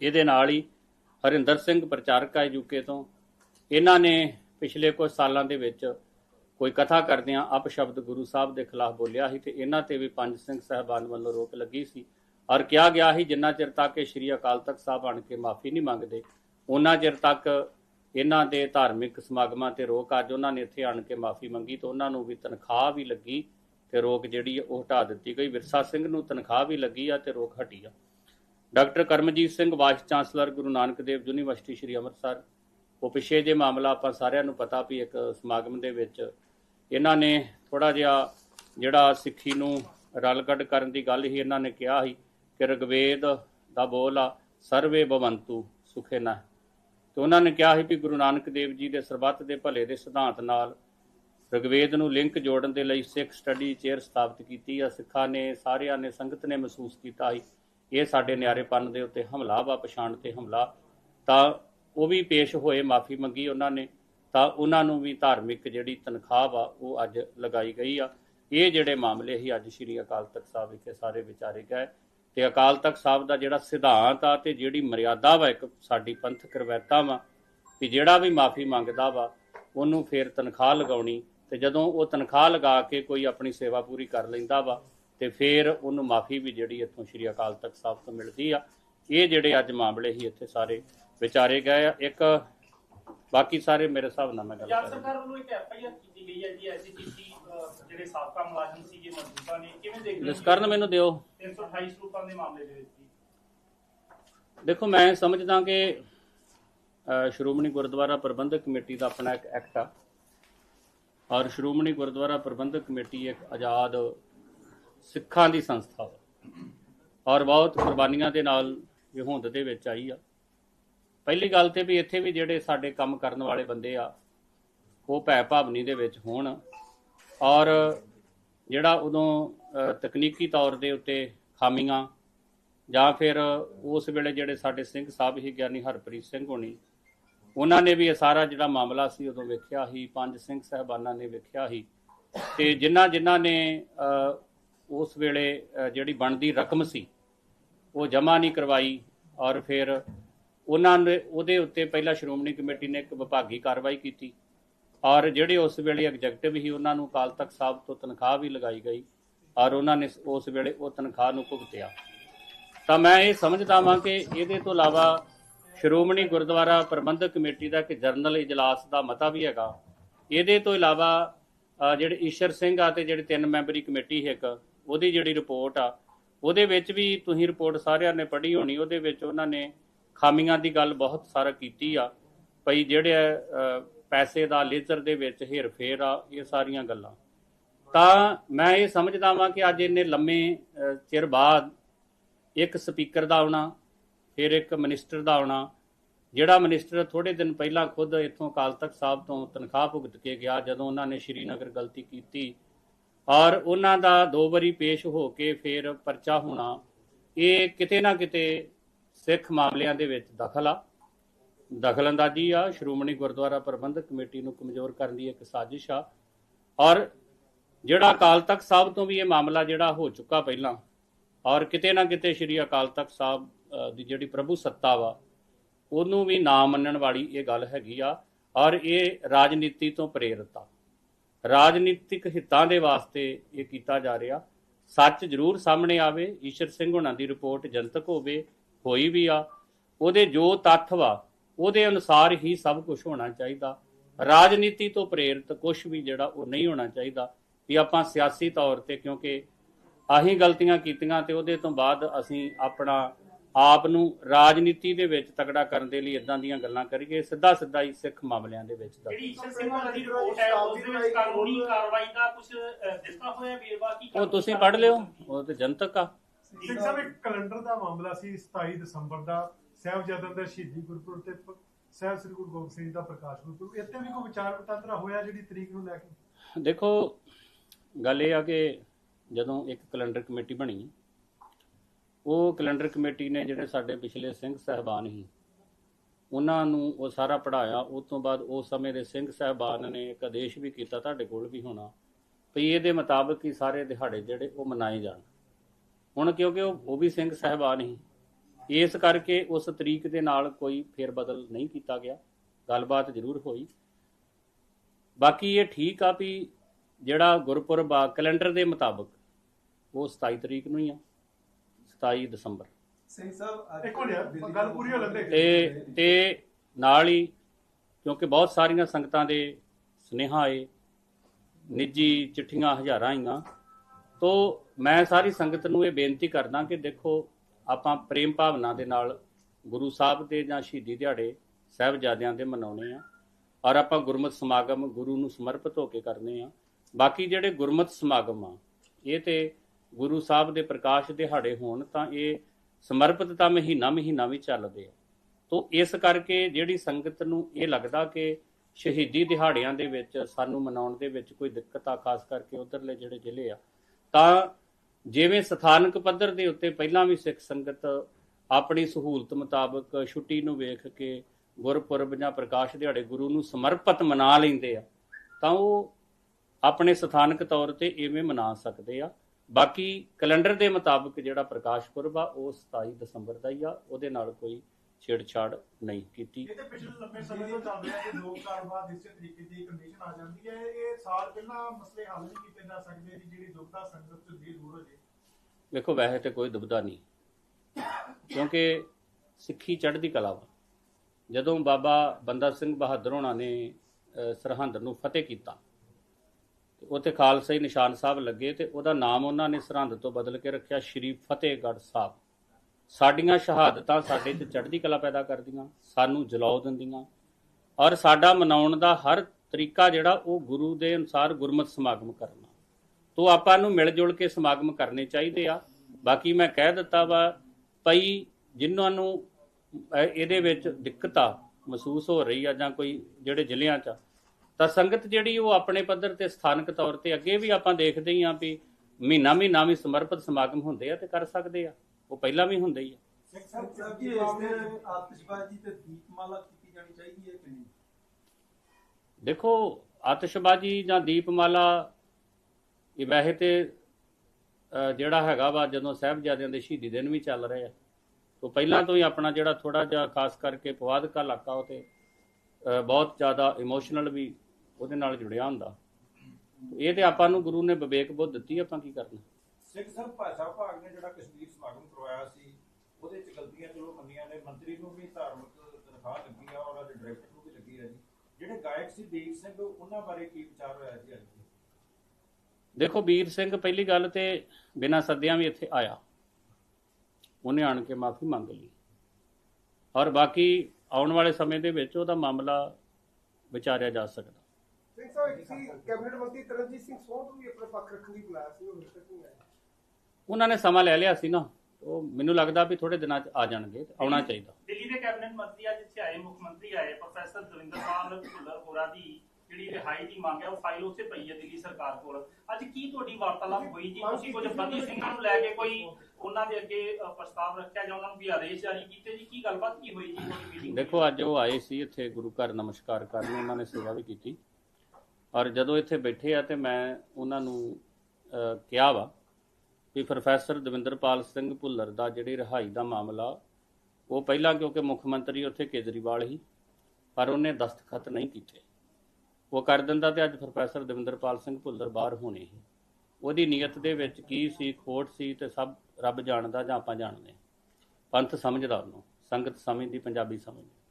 A: ਇਹਦੇ ਨਾਲ ਹੀ ਹਰਿੰਦਰ ਸਿੰਘ ਪ੍ਰਚਾਰਕ ਆ ਯੂਕੇ ਤੋਂ, ਇਹਨਾਂ ਨੇ ਪਿਛਲੇ ਕੁਝ ਸਾਲਾਂ ਦੇ ਵਿੱਚ ਕੋਈ ਕਥਾ ਕਰਦਿਆਂ ਅਪਸ਼ਬਦ ਗੁਰੂ ਸਾਹਿਬ ਦੇ ਖਿਲਾਫ ਬੋਲਿਆ ਸੀ ਤੇ ਇਹਨਾਂ ਤੇ ਵੀ ਪੰਜ ਸਿੰਘ ਸਹਿਬਾਨ ਵੱਲੋਂ ਰੋਕ ਲੱਗੀ ਸੀ। ਔਰ ਕਿਹਾ ਗਿਆ ਸੀ, ਜਿੰਨਾ ਚਿਰ ਤੱਕ ਇਹ ਸ਼੍ਰੀ ਅਕਾਲ ਤਖਤ ਸਾਹਿਬ ਆਣ ਕੇ ਮਾਫੀ ਨਹੀਂ ਮੰਗਦੇ ਉਹਨਾਂ ਚਿਰ ਤੱਕ ਇਹਨਾਂ ਦੇ ਧਾਰਮਿਕ ਸਮਾਗਮਾਂ ਤੇ ਰੋਕ, ਅੱਜ ਉਹਨਾਂ ਨੇ ਇੱਥੇ ਆਣ ਕੇ ਮਾਫੀ ਮੰਗੀ ਤੇ ਉਹਨਾਂ ਨੂੰ ਵੀ ਤਨਖਾਹ ਵੀ ਲੱਗੀ ਤੇ ਰੋਕ ਜਿਹੜੀ ਹੈ ਉਹ ਹਟਾ ਦਿੱਤੀ ਗਈ। ਵਿਰਸਾ ਸਿੰਘ ਨੂੰ ਤਨਖਾਹ ਵੀ ਲੱਗੀ ਆ ਤੇ ਰੋਕ ਹਟੀ ਆ। Doctor Karamjit Singh, vice chancellor Guru Nanak Dev university, Sri Amritsar. ਉਹ ਪਿਛੇ ਜੇ ਮਾਮਲਾ ਆਪਾਂ ਸਾਰਿਆਂ ਨੂੰ ਪਤਾ ਵੀ ਇੱਕ ਸਮਾਗਮ ਦੇ ਵਿੱਚ ਇਹਨਾਂ ਨੇ ਥੋੜਾ ਜਿਹਾ ਜਿਹੜਾ ਸਿੱਖੀ ਨੂੰ ਰਲਗੱਡ ਕਰਨ ਦੀ ਗੱਲ ਹੀ ਇਹਨਾਂ ਨੇ ਕਿਹਾ ਸੀ ਕਿ ਰਗਵੇਦ ਦਾ ਬੋਲ ਆ, ਸਰਵੇ ਭਵੰਤੂ ਸੁਖੇ ਨਾ। ਤੇ ਉਹਨਾਂ ਨੇ ਕਿਹਾ ਸੀ ਵੀ ਗੁਰੂ ਨਾਨਕ ਦੇਵ ਜੀ ਦੇ ਸਰਬੱਤ ਦੇ ਭਲੇ ਦੇ ਸਿਧਾਂਤ ਨਾਲ ਰਗਵੇਦ ਨੂੰ ਲਿੰਕ ਜੋੜਨ ਦੇ ਲਈ ਸਿੱਖ ਸਟੱਡੀ ਚੇਅਰ ਸਥਾਪਿਤ ਕੀਤੀ ਆ। ਸਿੱਖਾਂ ਨੇ, ਸਾਰਿਆਂ ਨੇ, ਸੰਗਤ ਨੇ ਮਹਿਸੂਸ ਕੀਤਾ ਸੀ, ਇਹ ਸਾਡੇ ਨਿਆਰੇਪਨ ਦੇ ਉੱਤੇ ਹਮਲਾ ਵਾ, ਪਛਾਣ ਤੇ ਹਮਲਾ। ਤਾਂ ਉਹ ਵੀ ਪੇਸ਼ ਹੋਏ, ਮਾਫੀ ਮੰਗੀ ਉਹਨਾਂ ਨੇ। ਤਾਂ ਉਹਨਾਂ ਨੂੰ ਵੀ ਧਾਰਮਿਕ ਜਿਹੜੀ ਤਨਖਾਹ ਵਾ, ਉਹ ਅੱਜ ਲਗਾਈ ਗਈ ਆ। ਇਹ ਜਿਹੜੇ ਮਾਮਲੇ ਹੀ ਅੱਜ ਸ੍ਰੀ ਅਕਾਲ ਤਖਤ ਸਾਹਿਬ ਵਿਖੇ ਸਾਰੇ ਵਿਚਾਰੇ ਗਏ। ਤੇ ਅਕਾਲ ਤਖਤ ਸਾਹਿਬ ਦਾ ਜਿਹੜਾ ਸਿਧਾਂਤ ਆ ਤੇ ਜਿਹੜੀ ਮਰਿਆਦਾ ਵਾ ਇੱਕ ਸਾਡੀ ਪੰਥਕ ਰਵਾਇਤਾਂ ਵਾ ਕਿ ਜਿਹੜਾ ਵੀ ਮਾਫੀ ਮੰਗਦਾ ਵਾ ਉਹਨੂੰ ਫੇਰ ਤਨਖਾਹ ਲਗਾਉਣੀ ਤੇ ਜਦੋਂ ਉਹ ਤਨਖਾਹ ਲਗਾ ਕੇ ਕੋਈ ਆਪਣੀ ਸੇਵਾ ਪੂਰੀ ਕਰ ਲੈਂਦਾ ਵਾ ਤੇ ਫੇਰ ਉਹਨੂੰ ਮਾਫੀ ਵੀ ਜਿਹੜੀ ਇੱਥੋਂ ਸ੍ਰੀ ਅਕਾਲ ਤਖਤ ਸਾਹਿਬ ਤੋਂ ਮਿਲਦੀ ਆ। ਇਹ ਜਿਹੜੇ ਅੱਜ ਮਾਮਲੇ ਹੀ ਇੱਥੇ ਸਾਰੇ ਵਿਚਾਰੇ ਗਏ ਆ। ਇੱਕ ਬਾਕੀ ਸਾਰੇ ਮੇਰੇ ਹਿਸਾਬ ਨਾਲ ਮੈਂ ਗੱਲ ਕਰ
B: ਸਰਕਾਰ ਵੱਲੋਂ ਇੱਕ ਐਫਆਈਆਰ ਕੀਤੀ ਗਈ ਹੈ ਜੀ ਐਸਜੀਪੀਸੀ ਜਿਹੜੇ ਸਾਬਕਾ ਮੁਲਾਜ਼ਮ ਸੀਗੇ ਮੌਜੂਦਾ ਨੇ ਕਿਵੇਂ ਦੇਖਦੇ ਹੋ?
A: ਜਿਸ ਕਾਰਨ ਮੈਨੂੰ ਦਿਓ।
B: 328 ਸਰੂਪਾਂ ਦੇ ਮਾਮਲੇ ਦੇ ਵਿੱਚ
A: ਦੇਖੋ ਮੈਂ ਸਮਝਦਾ ਕਿ ਸ਼੍ਰੋਮਣੀ ਗੁਰਦੁਆਰਾ ਪ੍ਰਬੰਧਕ ਕਮੇਟੀ ਦਾ ਆਪਣਾ ਇੱਕ ਐਕਟ ਆ। ਔਰ ਸ਼੍ਰੋਮਣੀ ਗੁਰਦੁਆਰਾ ਪ੍ਰਬੰਧਕ ਕਮੇਟੀ ਇੱਕ ਆਜ਼ਾਦ ਸਿੱਖਾਂ ਦੀ ਸੰਸਥਾ ਵਾ। ਔਰ ਬਹੁਤ ਕੁਰਬਾਨੀਆਂ ਦੇ ਨਾਲ ਇਹ ਹੋਂਦ ਦੇ ਵਿੱਚ ਆਈ ਆ। ਪਹਿਲੀ ਗੱਲ ਤੇ ਵੀ ਇੱਥੇ ਵੀ ਜਿਹੜੇ ਸਾਡੇ ਕੰਮ ਕਰਨ ਵਾਲੇ ਬੰਦੇ ਆ ਉਹ ਭੈ ਭਾਵਨੀ ਦੇ ਵਿੱਚ ਹੋਣ। ਔਰ ਜਿਹੜਾ ਉਦੋਂ ਤਕਨੀਕੀ ਤੌਰ ਦੇ ਉੱਤੇ ਖਾਮੀਆਂ ਜਾਂ ਫਿਰ ਉਸ ਵੇਲੇ ਜਿਹੜੇ ਸਾਡੇ ਸਿੰਘ ਸਾਹਿਬ ਹੀ ਗਿਆਨੀ ਹਰਪ੍ਰੀਤ ਸਿੰਘ ਹੋਣੀ, ਉਹਨਾਂ ਨੇ ਵੀ ਇਹ ਸਾਰਾ ਜਿਹੜਾ ਮਾਮਲਾ ਸੀ ਉਦੋਂ ਵੇਖਿਆ ਸੀ, ਪੰਜ ਸਿੰਘ ਸਹਿਬਾਨਾਂ ਨੇ ਵੇਖਿਆ ਸੀ। ਤੇ ਜਿਨ੍ਹਾਂ ਜਿਨ੍ਹਾਂ ਨੇ ਉਸ ਵੇਲੇ ਜਿਹੜੀ ਬਣਦੀ ਰਕਮ ਸੀ, ਉਹ ਜਮ੍ਹਾਂ ਨਹੀਂ ਕਰਵਾਈ ਔਰ ਫਿਰ ਉਹਨਾਂ ਨੇ, ਉਹਦੇ ਉੱਤੇ ਪਹਿਲਾਂ ਸ਼੍ਰੋਮਣੀ ਕਮੇਟੀ ਨੇ ਇੱਕ ਵਿਭਾਗੀ ਕਾਰਵਾਈ ਕੀਤੀ। ਔਰ ਜਿਹੜੇ ਉਸ ਵੇਲੇ ਐਗਜ਼ੈਕਟਿਵ ਸੀ, ਉਹਨਾਂ ਨੂੰ ਅਕਾਲ ਤਖਤ ਸਾਹਿਬ ਤੋਂ ਤਨਖਾਹ ਵੀ ਲਗਾਈ ਗਈ ਔਰ ਉਹਨਾਂ ਨੇ ਉਸ ਵੇਲੇ ਉਹ ਤਨਖਾਹ ਨੂੰ ਭੁਗਤਿਆ। ਤਾਂ ਮੈਂ ਇਹ ਸਮਝਦਾ ਹਾਂ ਕਿ ਇਹਦੇ ਤੋਂ ਇਲਾਵਾ ਸ਼੍ਰੋਮਣੀ ਗੁਰਦੁਆਰਾ ਪ੍ਰਬੰਧਕ ਕਮੇਟੀ ਦਾ ਇੱਕ ਜਰਨਲ ਇਜਲਾਸ ਦਾ ਮਤਾ ਵੀ ਹੈਗਾ। ਇਹਦੇ ਤੋਂ ਇਲਾਵਾ ਜਿਹੜੇ ਈਸ਼ਰ ਸਿੰਘ ਆ ਤੇ ਜਿਹੜੇ ਤਿੰਨ ਮੈਂਬਰੀ ਕਮੇਟੀ ਹੈ ਇੱਕ, ਉਹਦੀ ਜਿਹੜੀ ਰਿਪੋਰਟ ਆ, ਉਹਦੇ ਵਿੱਚ ਵੀ ਤੁਸੀਂ ਰਿਪੋਰਟ ਸਾਰਿਆਂ ਨੇ ਪੜ੍ਹੀ ਹੋਣੀ, ਉਹਦੇ ਵਿੱਚ ਉਹਨਾਂ ਨੇ ਖਾਮੀਆਂ ਦੀ ਗੱਲ ਬਹੁਤ ਸਾਰਾ ਕੀਤੀ ਆ। ਭਈ ਜਿਹੜੇ ਪੈਸੇ ਦਾ ਲੇਜ਼ਰ ਦੇ ਵਿੱਚ ਹੇਰ-ਫੇਰ ਆ, ਇਹ ਸਾਰੀਆਂ ਗੱਲਾਂ। ਤਾਂ ਮੈਂ ਇਹ ਸਮਝਦਾ ਵਾਂ ਕਿ ਅੱਜ ਇੰਨੇ ਲੰਮੇ ਚਿਰ ਬਾਅਦ ਇੱਕ ਸਪੀਕਰ ਦਾ ਆਉਣਾ, ਫਿਰ ਇੱਕ ਮਿਨਿਸਟਰ ਦਾ ਆਉਣਾ, ਜਿਹੜਾ ਮਿਨਿਸਟਰ ਥੋੜੇ ਦਿਨ ਪਹਿਲਾਂ ਖੁਦ ਇੱਥੋਂ ਅਕਾਲ ਤਖਤ ਸਾਹਿਬ ਤੋਂ ਤਨਖਾਹ ਭੁਗਤ ਕੇ ਗਿਆ, ਜਦੋਂ ਉਹਨਾਂ ਨੇ ਸ਼੍ਰੀਨਗਰ ਗਲਤੀ ਕੀਤੀ ਔਰ ਉਹਨਾਂ ਦਾ ਦੋ ਵਾਰੀ ਪੇਸ਼ ਹੋ ਕੇ ਫਿਰ ਪਰਚਾ ਹੋਣਾ, ਇਹ ਕਿਤੇ ਨਾ ਕਿਤੇ ਸਿੱਖ ਮਾਮਲਿਆਂ ਦੇ ਵਿੱਚ ਦਖਲ ਆ। ਦਖਲਅੰਦਾਜ਼ੀ ਆ, ਸ਼੍ਰੋਮਣੀ ਗੁਰਦੁਆਰਾ ਪ੍ਰਬੰਧਕ ਕਮੇਟੀ ਨੂੰ ਕਮਜ਼ੋਰ ਕਰਨ ਦੀ ਇੱਕ ਸਾਜ਼ਿਸ਼ ਆ। ਔਰ ਜਿਹੜਾ ਅਕਾਲ ਤਖਤ ਸਾਹਿਬ ਤੋਂ ਵੀ ਇਹ ਮਾਮਲਾ ਜਿਹੜਾ ਹੋ ਚੁੱਕਾ ਪਹਿਲਾਂ, ਔਰ ਕਿਤੇ ਨਾ ਕਿਤੇ ਸ਼੍ਰੀ ਅਕਾਲ ਤਖਤ ਸਾਹਿਬ ਦੀ ਜਿਹੜੀ ਪ੍ਰਭੂ ਸੱਤਾ ਵਾ, ਉਹਨੂੰ ਵੀ ਨਾ ਮੰਨਣ ਵਾਲੀ ਇਹ ਗੱਲ ਹੈਗੀ ਆ, ਔਰ ਇਹ ਰਾਜਨੀਤੀ ਤੋਂ ਪ੍ਰੇਰਿਤ ਆ। ਰਾਜਨੀਤਿਕ ਹਿੱਤਾਂ ਦੇ ਵਾਸਤੇ ਇਹ ਕੀਤਾ ਜਾ ਰਿਹਾ। ਸੱਚ ਜ਼ਰੂਰ ਸਾਹਮਣੇ ਆਵੇ, ਈਸ਼ਰ ਸਿੰਘ ਹੁਣਾਂ ਦੀ ਰਿਪੋਰਟ ਜਨਤਕ ਹੋਵੇ, ਹੋਈ ਵੀ ਆ। ਉਹਦੇ ਜੋ ਤੱਥ ਵਾ ਉਹਦੇ ਅਨੁਸਾਰ ਹੀ ਸਭ ਕੁਝ ਹੋਣਾ ਚਾਹੀਦਾ। ਰਾਜਨੀਤੀ ਤੋਂ ਪ੍ਰੇਰਿਤ ਕੁਝ ਵੀ ਜਿਹੜਾ ਉਹ ਨਹੀਂ ਹੋਣਾ ਚਾਹੀਦਾ। ਵੀ ਆਪਾਂ ਸਿਆਸੀ ਤੌਰ ਤੇ ਕਿਉਂਕਿ ਆਹੀ ਗਲਤੀਆਂ ਕੀਤੀਆਂ ਤੇ ਉਹਦੇ ਤੋਂ ਬਾਅਦ ਅਸੀਂ ਆਪਣਾ ਆਪ ਨੂੰ ਰਾਜਨੀਤੀ ਦੇ ਵਿੱਚ ਤਕੜਾ ਕਰਨ ਦੇ ਲਈ ਇਦਾਂ ਦੀਆਂ ਗੱਲਾਂ ਕਰੀਏ ਸਿੱਧਾ ਸਿੱਧਾ ਹੀ ਸਿੱਖ ਮਾਮਲਿਆਂ ਦੇ ਵਿੱਚ
B: ਜਿਹੜੀ
A: ਦਖਲ
B: ਈਸ਼ਰ ਸਿੰਘ ਹੋਣਾ ਦੀ ਰਿਪੋਰਟ ਹੈ ਉਸ ਦੇ ਵਿੱਚ ਕਾਨੂੰਨੀ ਕਾਰਵਾਈ ਦਾ ਕੁਝ ਦਿੱਤਾ ਹੋਇਆ ਵੇਰਵਾ ਕੀ
A: ਉਹ ਤੁਸੀਂ ਪੜ੍ਹ ਲਿਓ ਉਹ ਤੇ ਜਨਤਕ ਆ।
C: ਸਿੰਘ ਸਾਹਿਬ ਇੱਕ ਕੈਲੰਡਰ ਦਾ ਮਾਮਲਾ ਸੀ 27 ਦਸੰਬਰ ਦਾ। ਸਾਹਿਬਜ਼ਾਦਿਆਂ ਦਾ ਸ਼ਹੀਦੀ ਗੁਰਪੁਰਬ ਤੇ ਪ- ਸਾਹਿਬ ਸ੍ਰੀ ਗੁਰੂ ਗੋਬਿੰਦ ਸਿੰਘ ਜੀ ਦਾ ਪ੍ਰਕਾਸ਼ ਗੁਰਪੁਰਬ। ਇੱਥੇ ਵੀ ਕੋਈ ਵਿਚਾਰ ਵਟਾਂਦਰਾ ਹੋਇਆ ਜਿਹੜੀ ਤਰੀਕ ਨੂੰ ਲੈ ਕੇ?
A: ਦੇਖੋ, ਗੱਲ ਇਹ ਆ ਕਿ ਜਦੋਂ ਇੱਕ ਕੈਲੰਡਰ ਕਮੇਟੀ ਬਣੀ, ਉਹ ਕੈਲੰਡਰ ਕਮੇਟੀ ਨੇ ਜਿਹੜੇ ਸਾਡੇ ਪਿਛਲੇ ਸਿੰਘ ਸਹਿਬਾਨ ਸੀ, ਉਹਨਾਂ ਨੂੰ ਉਹ ਸਾਰਾ ਪੜਾਇਆ ਉਸ ਤੋਂ ਬਾਅਦ ਉਸ ਸਮੇਂ ਦੇ ਸਿੰਘ ਸਹਿਬਾਨ ਨੇ ਇੱਕ ਆਦੇਸ਼ ਵੀ ਕੀਤਾ ਤੁਹਾਡੇ ਕੋਲ ਵੀ ਹੋਣਾ, ਵੀ ਇਹਦੇ ਮੁਤਾਬਕ ਹੀ ਸਾਰੇ ਦਿਹਾੜੇ ਜਿਹੜੇ ਉਹ ਮਨਾਏ ਜਾਣ। ਹੁਣ ਕਿਉਂਕਿ ਉਹ ਉਹ ਵੀ ਸਿੰਘ ਸਹਿਬਾਨ ਸੀ ਇਸ ਕਰਕੇ ਉਸ ਤਰੀਕ ਦੇ ਨਾਲ ਕੋਈ ਫੇਰ ਬਦਲ ਨਹੀਂ ਕੀਤਾ ਗਿਆ। ਗੱਲਬਾਤ ਜ਼ਰੂਰ ਹੋਈ। ਬਾਕੀ ਇਹ ਠੀਕ ਆ ਵੀ ਜਿਹੜਾ ਗੁਰਪੁਰਬ ਆ ਕੈਲੰਡਰ ਦੇ ਮੁਤਾਬਕ ਉਹ 27 ਤਰੀਕ ਨੂੰ ਹੀ ਆ 27 ਦਸੰਬਰ।
D: ਸਿੰਘ ਸਾਹਿਬ
C: ਇੱਕ ਮਿੰਟ ਗੱਲ ਪੂਰੀ ਹੋ ਲੈਂਦੇ।
A: ਤੇ ਤੇ ਨਾਲ ਹੀ ਕਿਉਂਕਿ ਬਹੁਤ ਸਾਰੀਆਂ ਸੰਗਤਾਂ ਦੇ ਸੁਨੇਹਾ ਆਏ ਨਿੱਜੀ ਚਿੱਠੀਆਂ ਹਜ਼ਾਰਾਂ ਆਈਆਂ। ਤੋ ਮੈਂ ਸਾਰੀ ਸੰਗਤ ਨੂੰ ਇਹ ਬੇਨਤੀ ਕਰਦਾ ਕਿ ਦੇਖੋ ਆਪਾਂ ਪ੍ਰੇਮ ਭਾਵਨਾ ਦੇ ਨਾਲ ਗੁਰੂ ਸਾਹਿਬ ਦੇ ਜਾਂ ਸ਼ਹੀਦੀ ਦਿਹਾੜੇ ਸਾਹਿਬਜ਼ਾਦਿਆਂ ਦੇ ਮਨਾਉਣੇ ਆ। ਔਰ ਆਪਾਂ ਗੁਰਮਤ ਸਮਾਗਮ ਗੁਰੂ ਨੂੰ ਸਮਰਪਿਤ ਹੋ ਕੇ ਕਰਨੇ ਆ। ਬਾਕੀ ਜਿਹੜੇ ਗੁਰਮਤ ਸਮਾਗਮ ਆ, ਇਹ ਤੇ ਗੁਰੂ ਸਾਹਿਬ ਦੇ ਪ੍ਰਕਾਸ਼ ਦਿਹਾੜੇ ਹੋਣ ਤਾਂ ਇਹ ਸਮਰਪਿਤ ਤਾਂ ਮਹੀਨਾ ਮਹੀਨਾ ਵੀ ਚੱਲਦੇ ਆ। ਤੋ ਇਸ ਕਰਕੇ ਜਿਹੜੀ ਸੰਗਤ ਨੂੰ ਇਹ ਲੱਗਦਾ ਕਿ ਸ਼ਹੀਦੀ ਦਿਹਾੜਿਆਂ ਦੇ ਵਿੱਚ, ਸਾਨੂੰ ਮਨਾਉਣ ਦੇ ਵਿੱਚ ਕੋਈ ਦਿੱਕਤ ਆ, ਖਾਸ ਕਰਕੇ ਉਧਰਲੇ ਜਿਹੜੇ ਜ਼ਿਲ੍ਹੇ ਆ, ਤਾਂ ਜਿਵੇਂ ਸਥਾਨਕ ਪੱਧਰ ਦੇ ਉੱਤੇ ਪਹਿਲਾਂ ਵੀ ਸਿੱਖ ਸੰਗਤ ਆਪਣੀ ਸਹੂਲਤ ਮੁਤਾਬਕ ਛੁੱਟੀ ਨੂੰ ਵੇਖ ਕੇ ਗੁਰਪੁਰਬ ਜਾਂ ਪ੍ਰਕਾਸ਼ ਦਿਹਾੜੇ ਗੁਰੂ ਨੂੰ ਸਮਰਪਿਤ ਮਨਾ ਲੈਂਦੇ ਆ, ਤਾਂ ਉਹ ਆਪਣੇ ਸਥਾਨਕ ਤੌਰ ਤੇ ਇਵੇਂ ਮਨਾ ਸਕਦੇ ਆ। ਬਾਕੀ ਕੈਲੰਡਰ ਦੇ ਮੁਤਾਬਕ ਜਿਹੜਾ ਪ੍ਰਕਾਸ਼ ਪੁਰਬ ਆ, ਉਹ 27 ਦਸੰਬਰ ਦਾ ਹੀ ਆ, ਉਹਦੇ ਨਾਲ ਕੋਈ ਛੇੜਛਾੜ ਨਹੀਂ ਕੀਤੀ।
C: ਇਹ ਤੇ ਪਿਛਲੇ ਲੰਬੇ ਸਮੇਂ ਤੋਂ ਚੱਲ ਰਿਹਾ ਕਿ ਦੋ ਸਾਲ ਬਾਅਦ ਇਸੇ ਤਰੀਕੇ ਦੀ ਕੰਡੀਸ਼ਨ ਆ ਜਾਂਦੀ ਹੈ ਇਹ ਸਾਲ ਪਹਿਲਾਂ ਮਸਲੇ ਹੱਲ ਨਹੀਂ ਕੀਤੇ ਜਾ ਸਕਦੇ ਜੀ ਜਿਹੜੀ ਦੁਬਦਾ ਸੰਗਤ ਤੋਂ ਦੂਰ ਦੂਰ ਹੋ ਜੇ।
A: ਵੇਖੋ ਵੈਸੇ ਤੇ ਕੋਈ ਦੁਬਦਾ ਨਹੀਂ। ਕਿਉਂਕਿ ਸਿੱਖੀ ਚੜ੍ਹਦੀ ਕਲਾ ਵਾ। ਜਦੋਂ ਬਾਬਾ ਬੰਦਾ ਸਿੰਘ ਬਹਾਦਰ ਹੋਣਾ ਨੇ ਸਰਹੰਦ ਨੂੰ ਫਤਿਹ ਕੀਤਾ ਤੇ ਉੱਥੇ ਖਾਲਸਾਈ ਨਿਸ਼ਾਨ ਸਾਹਿਬ ਲੱਗੇ ਤੇ ਉਹਦਾ ਨਾਮ ਉਹਨਾਂ ਨੇ ਸਰਹੰਦ ਤੋਂ ਬਦਲ ਕੇ ਰੱਖਿਆ ਸ਼੍ਰੀ ਫਤਿਹਗੜ੍ਹ ਸਾਹਿਬ। ਸਾਡੀਆਂ ਸ਼ਹਾਦਤਾਂ ਸਾਡੇ 'ਚ ਚੜ੍ਹਦੀ ਕਲਾ ਪੈਦਾ ਕਰਦੀਆਂ ਸਾਨੂੰ ਜਲਾਉ ਦਿੰਦੀਆਂ। ਔਰ ਸਾਡਾ ਮਨਾਉਣ ਦਾ ਹਰ ਤਰੀਕਾ ਜਿਹੜਾ ਉਹ ਗੁਰੂ ਦੇ ਅਨੁਸਾਰ ਗੁਰਮਤ ਸਮਾਗਮ ਕਰਨਾ। ਤੋਂ ਆਪਾਂ ਨੂੰ ਮਿਲ ਜੁਲ ਕੇ ਸਮਾਗਮ ਕਰਨੇ ਚਾਹੀਦੇ ਆ। ਬਾਕੀ ਮੈਂ ਕਹਿ ਦਿੱਤਾ ਵਾ ਭਈ ਜਿਨ੍ਹਾਂ ਨੂੰ ਇਹਦੇ ਵਿੱਚ ਦਿੱਕਤ ਆ ਮਹਿਸੂਸ ਹੋ ਰਹੀ ਆ ਜਾਂ ਕੋਈ ਜਿਹੜੇ ਜ਼ਿਲ੍ਹਿਆਂ 'ਚ ਆ, ਤਾਂ ਸੰਗਤ ਜਿਹੜੀ ਉਹ ਆਪਣੇ ਪੱਧਰ ਤੇ ਸਥਾਨਕ ਤੌਰ ਤੇ ਅੱਗੇ ਵੀ ਆਪਾਂ ਦੇਖਦੇ ਹੀ ਆ ਵੀ ਮਹੀਨਾ ਮਹੀਨਾ ਵੀ ਸਮਰਪਿਤ ਸਮਾਗਮ ਹੁੰਦੇ ਆ ਤੇ ਕਰ ਸਕਦੇ ਆ। ਉਹ ਪਹਿਲਾਂ ਵੀ ਹੁੰਦੇ ਹੀ ਆ।
D: ਸਿੱਖ ਸਾਹਿਬ ਸਾਹਿਬ ਜੀ ਇਸ ਦੇ ਆਤਿਸ਼ਬਾਜ਼ੀ ਤੇ ਦੀਪਮਾਲਾ ਕੀਤੀ ਜਾਣੀ ਚਾਹੀਦੀ ਹੈ ਕਿ ਨਹੀਂ?
A: ਦੇਖੋ ਆਤਿਸ਼ਬਾਜ਼ੀ ਜਾਂ ਦੀਪਮਾਲਾ ਇਹ ਵੈਸੇ ਤੇ ਜਿਹੜਾ ਹੈਗਾ ਵਾ ਜਦੋਂ ਸਾਹਿਬਜ਼ਾਦਿਆਂ ਦੇ ਸ਼ਹੀਦੀ ਦਿਨ ਵੀ ਚੱਲ ਰਹੇ ਆ ਤੋਂ ਪਹਿਲਾਂ ਤੋਂ ਹੀ ਆਪਣਾ ਜਿਹੜਾ ਥੋੜਾ ਜਿਹਾ ਖਾਸ ਕਰਕੇ ਪਵਾਦਕਾ ਇਲਾਕਾ ਉਹ ਤੇ ਬਹੁਤ ਜ਼ਿਆਦਾ ਇਮੋਸ਼ਨਲ ਵੀ ਉਹਦੇ ਨਾਲ ਜੁੜਿਆ ਹੁੰਦਾ। ਇਹ ਤੇ ਆਪਾਂ ਨੂੰ ਗੁਰੂ ਨੇ ਵਿਵੇਕ ਬੁੱਧ ਦਿੱਤੀ ਆਪਾਂ ਕੀ ਕਰਨਾ?
E: ਸਿੱਖ ਸਾਹਿਬ ਭਾਸ਼ਾ ਵਿਭਾਗ ਨੇ ਜਿਹੜਾ ਕਸ਼ਮੀਰ ਸਮਾਗਮ ਕਰਵਾਇਆ ਸੀ ਉਹਦੇ ਚ ਗਲਤੀਆਂ ਚਲੋ ਮੰਨੀਆਂ ਨੇ ਮੰਤਰੀ ਨੂੰ ਵੀ ਧਾਰਮਿਕ ਤਨਖਾਹ ਲੱਗੀ ਆ ਔਰ ਉਹਦੇ ਡਾਇਰੈਕਟਰ ਨੂੰ ਵੀ ਲੱਗੀ ਆ ਜੀ। ਜਿਹੜੇ ਗਾਇਕ ਸੀ ਦੀਪ ਸਿੰਘ ਉਹਨਾਂ ਬਾਰੇ ਕੀ ਵਿਚਾਰ ਹੋਇਆ ਜੀ ਅੱਜ?
A: ਦੇਖੋ ਵੀਰ ਸਿੰਘ ਪਹਿਲੀ ਗੱਲ ਤੇ ਬਿਨਾਂ ਸੱਦਿਆਂ ਵੀ ਇੱਥੇ ਆਇਆ। ਉਹਨੇ ਆਣ ਕੇ ਮਾਫੀ ਮੰਗ ਲਈ। ਔਰ ਬਾਕੀ ਆਉਣ ਵਾਲੇ ਸਮੇਂ ਦੇ ਵਿੱਚ ਉਹਦਾ ਮਾਮਲਾ ਵਿਚਾਰਿਆ ਜਾ ਸਕਦਾ।
F: ਸਿੰਘ ਸਾਹਿਬ ਕੈਬਨਿਟ ਮੰਤਰੀ ਤਰਨਜੀਤ ਸਿੰਘ ਸੋਢ ਨੂੰ ਵੀ ਆਪਣਾ ਪੱਖ ਰੱਖਣ ਦੀ ਬੁਲਾਇਆ ਸੀ ਉਹ ਨਹੀਂ ਆਇਆ।
A: ਉਹਨਾਂ ਨੇ ਸਮਾਂ ਲੈ ਲਿਆ ਸੀ ਨਾ ਉਹ ਮੈਨੂੰ ਲੱਗਦਾ ਵੀ ਥੋੜੇ ਦਿਨਾਂ 'ਚ ਆ ਜਾਣਗੇ ਆਉਣਾ ਚਾਹੀਦਾ।
B: ਦਿੱਲੀ ਦੇ ਕੈਬਨਿਟ ਮੰਤਰੀ ਅੱਜ ਇੱਥੇ ਆਏ ਮੁੱਖ ਮੰਤਰੀ ਆਏ ਪ੍ਰੋਫੈਸਰ ਦਵਿੰਦਰਪਾਲ ਭੁੱਲਰ ਹੋਰਾਂ ਦੀ ਜਿਹੜੀ ਰਿਹਾਈ ਦੀ ਮੰਗ ਹੈ ਉਹ ਫਾਈਲ ਉੱਥੇ ਪਈ ਹੈ ਦਿੱਲੀ ਸਰਕਾਰ ਕੋਲ। ਅੱਜ ਕੀ ਤੁਹਾਡੀ ਵਾਰਤਾਲਾਪ ਹੋਈ ਜੀ? ਤੁਸੀਂ ਕੁਝ ਬੰਦੀ ਸਿੰਘਾਂ ਨੂੰ ਲੈ ਕੇ ਕੋਈ ਉਹਨਾਂ ਦੇ ਅੱਗੇ ਪ੍ਰਸਤਾਵ ਰੱਖਿਆ ਜਾਂ ਉਹਨਾਂ ਨੂੰ ਵੀ ਆਦੇਸ਼ ਜਾਰੀ ਕੀਤੇ ਜੀ? ਕੀ ਗੱਲਬਾਤ ਕੀ ਹੋਈ ਜੀ ਤੁਹਾਡੀ ਮੀਟਿੰਗ
A: ਦੇਖੋ ਅੱਜ ਉਹ ਆਏ ਸੀ ਇੱਥੇ ਗੁਰੂ ਘਰ ਨਮਸਕਾਰ ਕਰਨ ਉਹਨਾਂ ਨੇ ਸੇਵਾ ਵੀ ਕੀਤੀ। ਔਰ ਜਦੋਂ ਇੱਥੇ ਬੈਠੇ ਆ ਤੇ ਮੈਂ ਉਹਨਾਂ ਨੂੰ ਕਿਹਾ ਵਾ ਵੀ ਪ੍ਰੋਫੈਸਰ ਦਵਿੰਦਰਪਾਲ ਸਿੰਘ ਭੁੱਲਰ ਦਾ ਜਿਹੜੀ ਰਿਹਾਈ ਦਾ ਮਾਮਲਾ, ਉਹ ਪਹਿਲਾਂ ਕਿਉਂਕਿ ਮੁੱਖ ਮੰਤਰੀ ਉੱਥੇ ਕੇਜਰੀਵਾਲ ਹੀ ਪਰ ਉਹਨੇ ਦਸਤਖਤ ਨਹੀਂ ਕੀਤੇ। ਉਹ ਕਰ ਦਿੰਦਾ ਤੇ ਅੱਜ ਪ੍ਰੋਫੈਸਰ ਦਵਿੰਦਰਪਾਲ ਸਿੰਘ ਭੁੱਲਰ ਬਾਹਰ ਹੋਣੇ ਸੀ। ਉਹਦੀ ਨੀਅਤ ਦੇ ਵਿੱਚ ਕੀ ਸੀ, ਖੋਟ ਸੀ ਤੇ ਸਭ ਰੱਬ ਜਾਣਦਾ ਜਾਂ ਆਪਾਂ ਜਾਣਦੇ ਪੰਥ ਸਮਝਦਾ ਉਹਨੂੰ, ਸੰਗਤ ਸਮਝਦੀ, ਪੰਜਾਬੀ ਸਮਝਦੀ।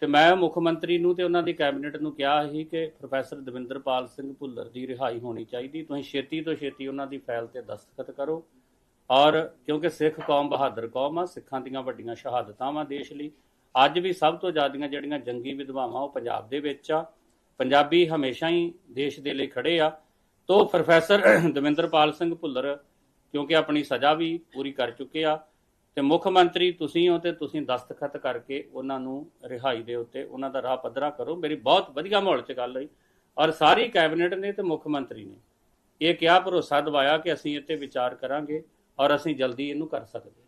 A: ਤੇ ਮੈਂ ਮੁੱਖ ਮੰਤਰੀ ਨੂੰ ਤੇ ਉਹਨਾਂ ਦੀ ਕੈਬਨਿਟ ਨੂੰ ਕਿਹਾ ਸੀ ਕਿ ਪ੍ਰੋਫੈਸਰ ਦਵਿੰਦਰਪਾਲ ਸਿੰਘ ਭੁੱਲਰ ਦੀ ਰਿਹਾਈ ਹੋਣੀ ਚਾਹੀਦੀ। ਤੁਸੀਂ ਛੇਤੀ ਤੋਂ ਛੇਤੀ ਉਹਨਾਂ ਦੀ ਫਾਈਲ ਤੇ ਦਸਤਖਤ ਕਰੋ ਔਰ ਕਿਉਂਕਿ ਸਿੱਖ ਕੌਮ ਬਹਾਦਰ ਕੌਮ ਆ, ਸਿੱਖਾਂ ਦੀਆਂ ਵੱਡੀਆਂ ਸ਼ਹਾਦਤਾਂ ਵਾ ਦੇਸ਼ ਲਈ। ਅੱਜ ਵੀ ਸਭ ਤੋਂ ਜ਼ਿਆਦੀਆਂ ਜਿਹੜੀਆਂ ਜੰਗੀ ਵਿਧਵਾਵਾਂ ਉਹ ਪੰਜਾਬ ਦੇ ਵਿੱਚ ਆ। ਪੰਜਾਬੀ ਹਮੇਸ਼ਾ ਹੀ ਦੇਸ਼ ਦੇ ਲਈ ਖੜੇ ਆ। ਤੋਂ ਪ੍ਰੋਫੈਸਰ ਦਵਿੰਦਰਪਾਲ ਸਿੰਘ ਭੁੱਲਰ ਕਿਉਂਕਿ ਆਪਣੀ ਸਜ਼ਾ ਵੀ ਪੂਰੀ ਕਰ ਚੁੱਕੇ ਆ। ਤੇ ਮੁੱਖ ਮੰਤਰੀ ਤੁਸੀਂ ਹੋ ਤੇ ਤੁਸੀਂ ਦਸਤਖਤ ਕਰਕੇ ਉਹਨਾਂ ਨੂੰ ਰਿਹਾਈ ਦੇ ਉੱਤੇ ਉਹਨਾਂ ਦਾ ਰਾਹ ਪੱਧਰਾ ਕਰੋ। ਮੇਰੀ ਬਹੁਤ ਵਧੀਆ ਮਾਹੌਲ 'ਚ ਗੱਲ ਹੋਈ ਔਰ ਸਾਰੀ ਕੈਬਨਿਟ ਨੇ ਤੇ ਮੁੱਖ ਮੰਤਰੀ ਨੇ। ਇਹ ਕਿਹਾ ਭਰੋਸਾ ਦਿਵਾਇਆ ਕਿ ਅਸੀਂ ਇੱਥੇ ਵਿਚਾਰ ਕਰਾਂਗੇ ਔਰ ਅਸੀਂ ਜਲਦੀ ਇਹਨੂੰ ਕਰ ਸਕਦੇ।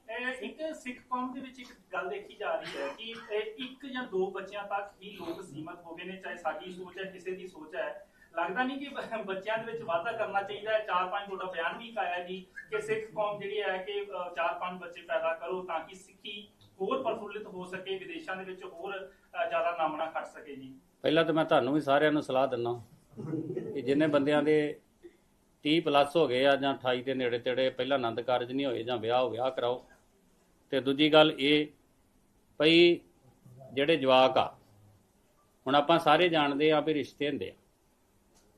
B: ਇੱਕ ਸਿੱਖ ਕੌਮ ਦੇ ਵਿੱਚ ਇੱਕ ਗੱਲ ਦੇਖੀ ਜਾ ਰਹੀ ਹੈ ਕਿ ਇੱਕ ਜਾਂ ਦੋ ਬੱਚਿਆਂ ਤੱਕ ਹੀ ਲੋਕ ਸੀਮਤ ਹੋ ਗਏ ਨੇ, ਚਾਹੇ ਸਾਡੀ ਸੋਚ ਹੈ, ਕਿਸੇ ਦੀ ਸੋਚ ਹੈ। ਲੱਗਦਾ ਨਹੀਂ ਕਿ ਬੱਚਿਆਂ ਦੇ ਵਿੱਚ ਵਾਧਾ ਕਰਨਾ ਚਾਹੀਦਾ ਹੈ। ਚਾਰ ਪੰਜ ਤੁਹਾਡਾ ਬਿਆਨ ਵੀ ਆਇਆ ਜੀ ਕਿ ਸਿੱਖ ਕੌਮ ਜਿਹੜੀ ਹੈ ਕਿ ਚਾਰ ਪੰਜ ਬੱਚੇ ਪੈਦਾ ਕਰੋ ਤਾਂ ਕਿ ਸਿੱਖੀ ਹੋਰ ਪ੍ਰਫੁੱਲਿਤ ਹੋ ਸਕੇ, ਵਿਦੇਸ਼ਾਂ ਦੇ ਵਿੱਚ ਹੋਰ ਜ਼ਿਆਦਾ ਨਾਮਣਾ ਖੱਟ ਸਕੇ ਜੀ।
A: ਪਹਿਲਾਂ ਤਾਂ ਮੈਂ ਤੁਹਾਨੂੰ ਵੀ ਸਾਰਿਆਂ ਨੂੰ ਸਲਾਹ ਦਿੰਦਾ ਕਿ ਜਿੰਨੇ ਬੰਦਿਆਂ ਦੇ 30 ਪਲੱਸ ਹੋ ਗਏ ਆ ਜਾਂ 28 ਦੇ ਨੇੜੇ ਤੇੜੇ ਪਹਿਲਾਂ ਆਨੰਦ ਕਾਰਜ ਨਹੀਂ ਹੋਏ ਜਾਂ ਵਿਆਹ ਹੋ ਵਿਆਹ ਕਰਾਓ। ਤੇ ਦੂਜੀ ਗੱਲ ਇਹ ਭਈ ਜਿਹੜੇ ਜਵਾਕ ਆ, ਹੁਣ ਆਪਾਂ ਸਾਰੇ ਜਾਣਦੇ ਆ ਵੀ ਰਿਸ਼ਤੇ ਹੁੰਦੇ ਆ।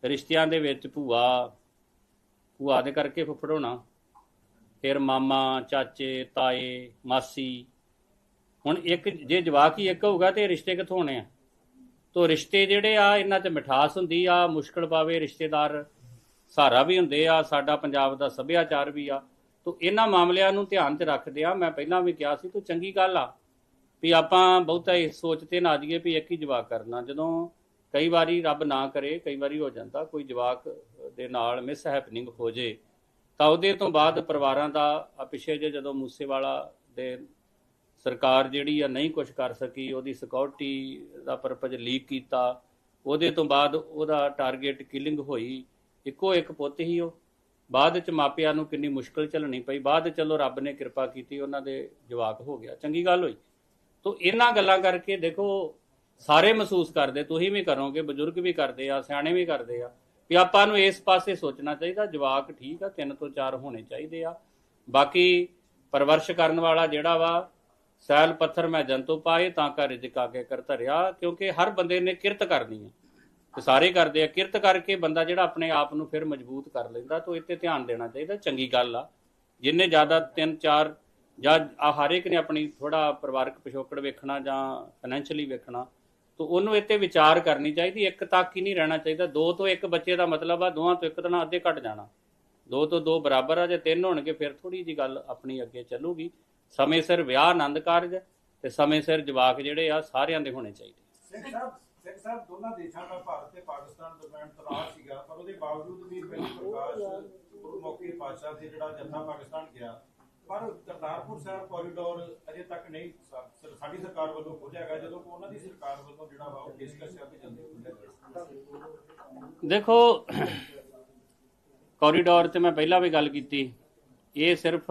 A: ਰਿਸ਼ਤਿਆਂ ਦੇ ਵਿੱਚ ਭੂਆ ਭੂਆ ਦੇ ਕਰਕੇ ਫੁੱਫੜ ਹੋਣਾ। ਫਿਰ ਮਾਮਾ, ਚਾਚੇ, ਤਾਏ, ਮਾਸੀ। ਹੁਣ ਇੱਕ, ਜੇ ਜਵਾਕ ਹੀ ਇੱਕ ਹੋਊਗਾ ਤੇ ਰਿਸ਼ਤੇ ਕਿੱਥੋਂ ਹੋਣੇ ਆ? ਤੋ ਰਿਸ਼ਤੇ ਜਿਹੜੇ ਆ, ਇਹਨਾਂ 'ਚ ਮਿਠਾਸ ਹੁੰਦੀ ਆ, ਮੁਸ਼ਕਲ ਪਾਵੇ ਰਿਸ਼ਤੇਦਾਰ। ਸਹਾਰਾ ਵੀ ਹੁੰਦੇ ਆ, ਸਾਡਾ ਪੰਜਾਬ ਦਾ ਸੱਭਿਆਚਾਰ ਵੀ ਆ। ਤੋ ਇਹਨਾਂ ਮਾਮਲਿਆਂ ਨੂੰ ਧਿਆਨ 'ਚ ਰੱਖਦੇ ਆ। ਮੈਂ ਪਹਿਲਾਂ ਵੀ ਕਿਹਾ ਸੀ, ਤੋ ਚੰਗੀ ਗੱਲ ਆ। ਵੀ ਆਪਾਂ ਬਹੁਤਾ ਇਸ ਸੋਚ ਤੇ ਨਾ ਜਾਈਏ ਵੀ ਇੱਕ ਹੀ ਜਵਾਕ ਕਰਨਾ। ਜਦੋਂ ਕਈ ਵਾਰੀ ਰੱਬ ਨਾ ਕਰੇ, ਕਈ ਵਾਰੀ ਹੋ ਜਾਂਦਾ, ਕੋਈ ਜਵਾਕ ਦੇ ਨਾਲ ਮਿਸ ਹੈਪਨਿੰਗ ਹੋ ਜੇ, ਤਾਂ ਉਹਦੇ ਤੋਂ ਬਾਅਦ ਪਰਿਵਾਰਾਂ ਦਾ, ਆ ਪਿੱਛੇ ਜੇ ਜਦੋਂ ਮੂਸੇਵਾਲਾ ਦੇ ਸਰਕਾਰ ਜਿਹੜੀ ਆ ਨਹੀਂ ਕੁਝ ਕਰ ਸਕੀ, ਉਹਦੀ ਸਿਕਿਉਰਿਟੀ ਦਾ ਪਰਪਸ ਲੀਕ ਕੀਤਾ, ਉਹਦੇ ਤੋਂ ਬਾਅਦ ਉਹਦਾ ਟਾਰਗੇਟ ਕਿਲਿੰਗ ਹੋਈ, ਇੱਕੋ ਇੱਕ ਪੁੱਤ ਹੀ ਉਹ। ਬਾਅਦ ਵਿੱਚ ਮਾਪਿਆਂ ਨੂੰ ਕਿੰਨੀ ਮੁਸ਼ਕਲ ਝੱਲਣੀ ਪਈ, ਬਾਅਦ ਚਲੋ ਰੱਬ ਨੇ ਕਿਰਪਾ ਕੀਤੀ, ਉਹਨਾਂ ਦੇ ਜਵਾਕ ਹੋ ਗਿਆ, ਚੰਗੀ ਗੱਲ ਹੋਈ। ਤੋ ਇਹਨਾਂ ਗੱਲਾਂ ਕਰਕੇ ਦੇਖੋ ਸਾਰੇ ਮਹਿਸੂਸ ਕਰਦੇ, ਤੁਸੀਂ ਵੀ ਕਰੋਗੇ, ਬਜ਼ੁਰਗ ਵੀ ਕਰਦੇ ਆ, ਸਿਆਣੇ ਵੀ ਕਰਦੇ ਆ, ਵੀ ਆਪਾਂ ਨੂੰ ਇਸ ਪਾਸੇ ਸੋਚਣਾ ਚਾਹੀਦਾ, ਜਵਾਕ ਠੀਕ ਆ, ਤਿੰਨ ਤੋਂ ਚਾਰ ਹੋਣੇ ਚਾਹੀਦੇ ਆ। ਬਾਕੀ ਪਰਵਰਸ਼ ਕਰਨ ਵਾਲਾ ਜਿਹੜਾ ਵਾ, ਸੈਲ ਪੱਥਰ ਮੈਂ ਜੰਤੂ ਪਾਏ, ਤਾਂ ਕਰ ਰਿਜਕ ਕੇ ਕਰ ਧਰਿਆ, ਕਿਉਂਕਿ ਹਰ ਬੰਦੇ ਨੇ ਕਿਰਤ ਕਰਨੀ ਹੈ ਤੇ ਸਾਰੇ ਕਰਦੇ ਆ, ਕਿਰਤ ਕਰਕੇ ਬੰਦਾ ਜਿਹੜਾ ਆਪਣੇ ਆਪ ਨੂੰ ਫਿਰ ਮਜ਼ਬੂਤ ਕਰ ਲੈਂਦਾ, ਤਾਂ ਇੱਥੇ ਧਿਆਨ ਦੇਣਾ ਚਾਹੀਦਾ, ਚੰਗੀ ਗੱਲ ਆ। ਜਿੰਨੇ ਜ਼ਿਆਦਾ ਤਿੰਨ, ਚਾਰ, ਜਾਂ ਹਰ ਇੱਕ ਨੇ ਆਪਣੀ ਥੋੜਾ ਪਰਿਵਾਰਕ ਪਿਛੋਕੜ ਵੇਖਣਾ ਜਾਂ ਫਾਈਨੈਂਸ਼ੀਅਲੀ ਵੇਖਣਾ ਤਾਂ ਉਹਨੂੰ ਇੱਥੇ ਵਿਚਾਰ ਕਰਨੀ ਚਾਹੀਦੀ, ਇੱਕ ਤੱਕ ਹੀ ਨਹੀਂ ਰਹਿਣਾ ਚਾਹੀਦਾ। ਦੋ ਤੋਂ ਇੱਕ ਬੱਚੇ ਦਾ ਮਤਲਬ ਆ ਦੋਹਾਂ ਤੋਂ ਇੱਕ ਤਾਂ ਨਾ ਅੱਧੇ ਘਟ ਜਾਣਾ। ਦੋ ਤੋਂ ਦੋ ਬਰਾਬਰ ਆ, ਜੇ ਤਿੰਨ ਹੋਣਗੇ, ਫਿਰ ਥੋੜੀ ਜੀ ਗੱਲ ਆਪਣੀ ਅੱਗੇ ਚੱਲੂਗੀ। ਸਮੇਂ ਸਿਰ ਵਿਆਹ ਆਨੰਦ ਕਾਰਜ ਤੇ ਸਮੇਂ ਸਿਰ ਜਵਾਕ ਜਿਹੜੇ ਆ, ਸਾਰਿਆਂ ਦੇ ਹੋਣੇ ਚਾਹੀਦੇ।
E: ਸਿੰਘ ਸਾਹਿਬ ਸਿੰਘ ਸਾਹਿਬ, ਦੋਨਾਂ ਦੇਸ਼ਾਂ ਦਾ ਭਾਰਤ ਤੇ ਪਾਕਿਸਤਾਨ ਦਰਮਿਆਨ ਤਣਾਅ ਸੀਗਾ, ਪਰ ਉਹਦੇ ਬਾਵਜੂਦ ਵੀ ਬੇਲੀ ਪ੍ਰਕਾਸ਼ ਗੁਰਮੁਖੀ ਪਾਤਸ਼ਾਹ ਦੇ ਜਿਹੜਾ ਜੱਥਾ ਪਾਕਿਸਤਾਨ ਗਿਆ ਪਰ ਕਰਤਾਰਪੁਰ ਸਾਹਿਬ ਕੋਰੀਡੋਰ ਅਜੇ ਤੱਕ ਨਹੀਂ ਸਾ- ਸਾਡੀ ਸਰਕਾਰ ਵੱਲੋਂ ਖੋਲਿਆ ਗਿਆ, ਜਦੋਂ ਕਿ ਉਹਨਾਂ ਦੀ ਸਰਕਾਰ ਵੱਲੋਂ ਜਿਹੜਾ ਵਾ ਉਹ ਡਿਸਕਸ ਹੈ ਜਲਦੀ ਖੋਲਿਆ ਜਾਵੇ
A: ਦੇਖੋ ਕੋਰੀਡੋਰ ਤੇ ਮੈਂ ਪਹਿਲਾਂ ਵੀ ਗੱਲ ਕੀਤੀ, ਇਹ ਸਿਰਫ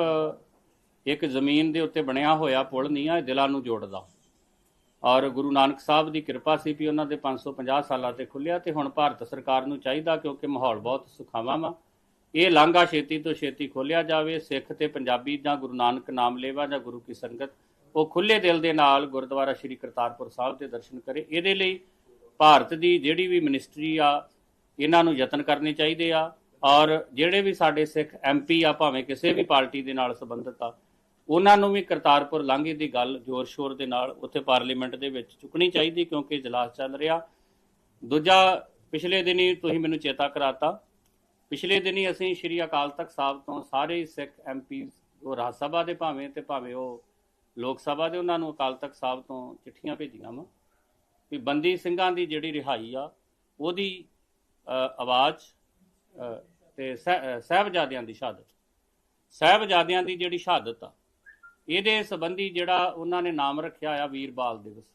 A: ਇੱਕ ਜ਼ਮੀਨ ਦੇ ਉੱਤੇ ਬਣਿਆ ਹੋਇਆ ਪੁਲ ਨਹੀਂ ਆ, ਇਹ ਦਿਲਾਂ ਨੂੰ ਜੋੜਦਾ। ਔਰ ਗੁਰੂ ਨਾਨਕ ਸਾਹਿਬ ਦੀ ਕਿਰਪਾ ਸੀ ਵੀ ਉਹਨਾਂ ਦੇ 550 ਸਾਲਾਂ ਤੇ ਖੁੱਲਿਆ ਤੇ ਹੁਣ ਭਾਰਤ ਸਰਕਾਰ ਨੂੰ ਚਾਹੀਦਾ ਕਿਉਂਕਿ ਮਾਹੌਲ ਬਹੁਤ ਸੁਖਾਵਾਂ ਵਾ। ਇਹ ਲਾਂਘਾ ਛੇਤੀ ਤੋਂ ਛੇਤੀ ਖੋਲਿਆ ਜਾਵੇ, ਸਿੱਖ ਤੇ ਪੰਜਾਬੀ ਜਾਂ ਗੁਰੂ ਨਾਨਕ ਨਾਮ ਲੇਵਾ ਜਾਂ ਗੁਰੂ ਕੀ ਸੰਗਤ, ਉਹ ਖੁੱਲੇ ਦਿਲ ਦੇ ਨਾਲ ਗੁਰਦੁਆਰਾ ਸ੍ਰੀ ਕਰਤਾਰਪੁਰ ਸਾਹਿਬ ਦੇ ਦਰਸ਼ਨ ਕਰੇ। ਇਹਦੇ ਲਈ ਭਾਰਤ ਦੀ ਜਿਹੜੀ ਵੀ ਮਿਨਿਸਟਰੀ ਆ, ਇਹਨਾਂ ਨੂੰ ਯਤਨ ਕਰਨੇ ਚਾਹੀਦੇ ਆ ਔਰ ਜਿਹੜੇ ਵੀ ਸਾਡੇ ਸਿੱਖ ਐਮਪੀ ਆ, ਭਾਵੇਂ ਕਿਸੇ ਵੀ ਪਾਰਟੀ ਦੇ ਨਾਲ ਸੰਬੰਧਿਤ ਆ, ਉਹਨਾਂ ਨੂੰ ਵੀ ਕਰਤਾਰਪੁਰ ਲਾਂਘੇ ਦੀ ਗੱਲ ਜ਼ੋਰ ਸ਼ੋਰ ਦੇ ਨਾਲ ਉੱਥੇ ਪਾਰਲੀਮੈਂਟ ਦੇ ਵਿੱਚ ਚੁੱਕਣੀ ਚਾਹੀਦੀ ਕਿਉਂਕਿ ਇਜਲਾਸ ਚੱਲ ਰਿਹਾ। ਦੂਜਾ, ਪਿਛਲੇ ਦਿਨੀ ਤੁਸੀਂ ਮੈਨੂੰ ਚੇਤਾ ਕਰਾਤਾ ਪਿਛਲੇ ਦਿਨੀ ਅਸੀਂ ਸ਼੍ਰੀ ਅਕਾਲ ਤਖਤ ਸਾਹਿਬ ਤੋਂ ਸਾਰੇ ਸਿੱਖ ਐਮਪੀ ਉਹ ਰਾਜ ਸਭਾ ਦੇ ਭਾਵੇਂ ਤੇ ਭਾਵੇਂ ਉਹ ਲੋਕ ਸਭਾ ਦੇ ਉਹਨਾਂ ਨੂੰ ਅਕਾਲ ਤਖਤ ਸਾਹਿਬ ਤੋਂ ਚਿੱਠੀਆਂ ਭੇਜੀਆਂ ਵਾ ਵੀ ਬੰਦੀ ਸਿੰਘਾਂ ਦੀ ਜਿਹੜੀ ਰਿਹਾਈ ਆ ਉਹਦੀ ਆਵਾਜ਼ ਅ, ਤੇ ਸਹਿ- ਸਾਹਿਬਜ਼ਾਦਿਆਂ ਦੀ ਸ਼ਹਾਦਤ। ਸਾਹਿਬਜ਼ਾਦਿਆਂ ਦੀ ਜਿਹੜੀ ਸ਼ਹਾਦਤ ਆ ਇਹਦੇ ਸੰਬੰਧੀ ਜਿਹੜਾ ਉਹਨਾਂ ਨੇ ਨਾਮ ਰੱਖਿਆ ਆ ਵੀਰ ਬਾਲ ਦਿਵਸ।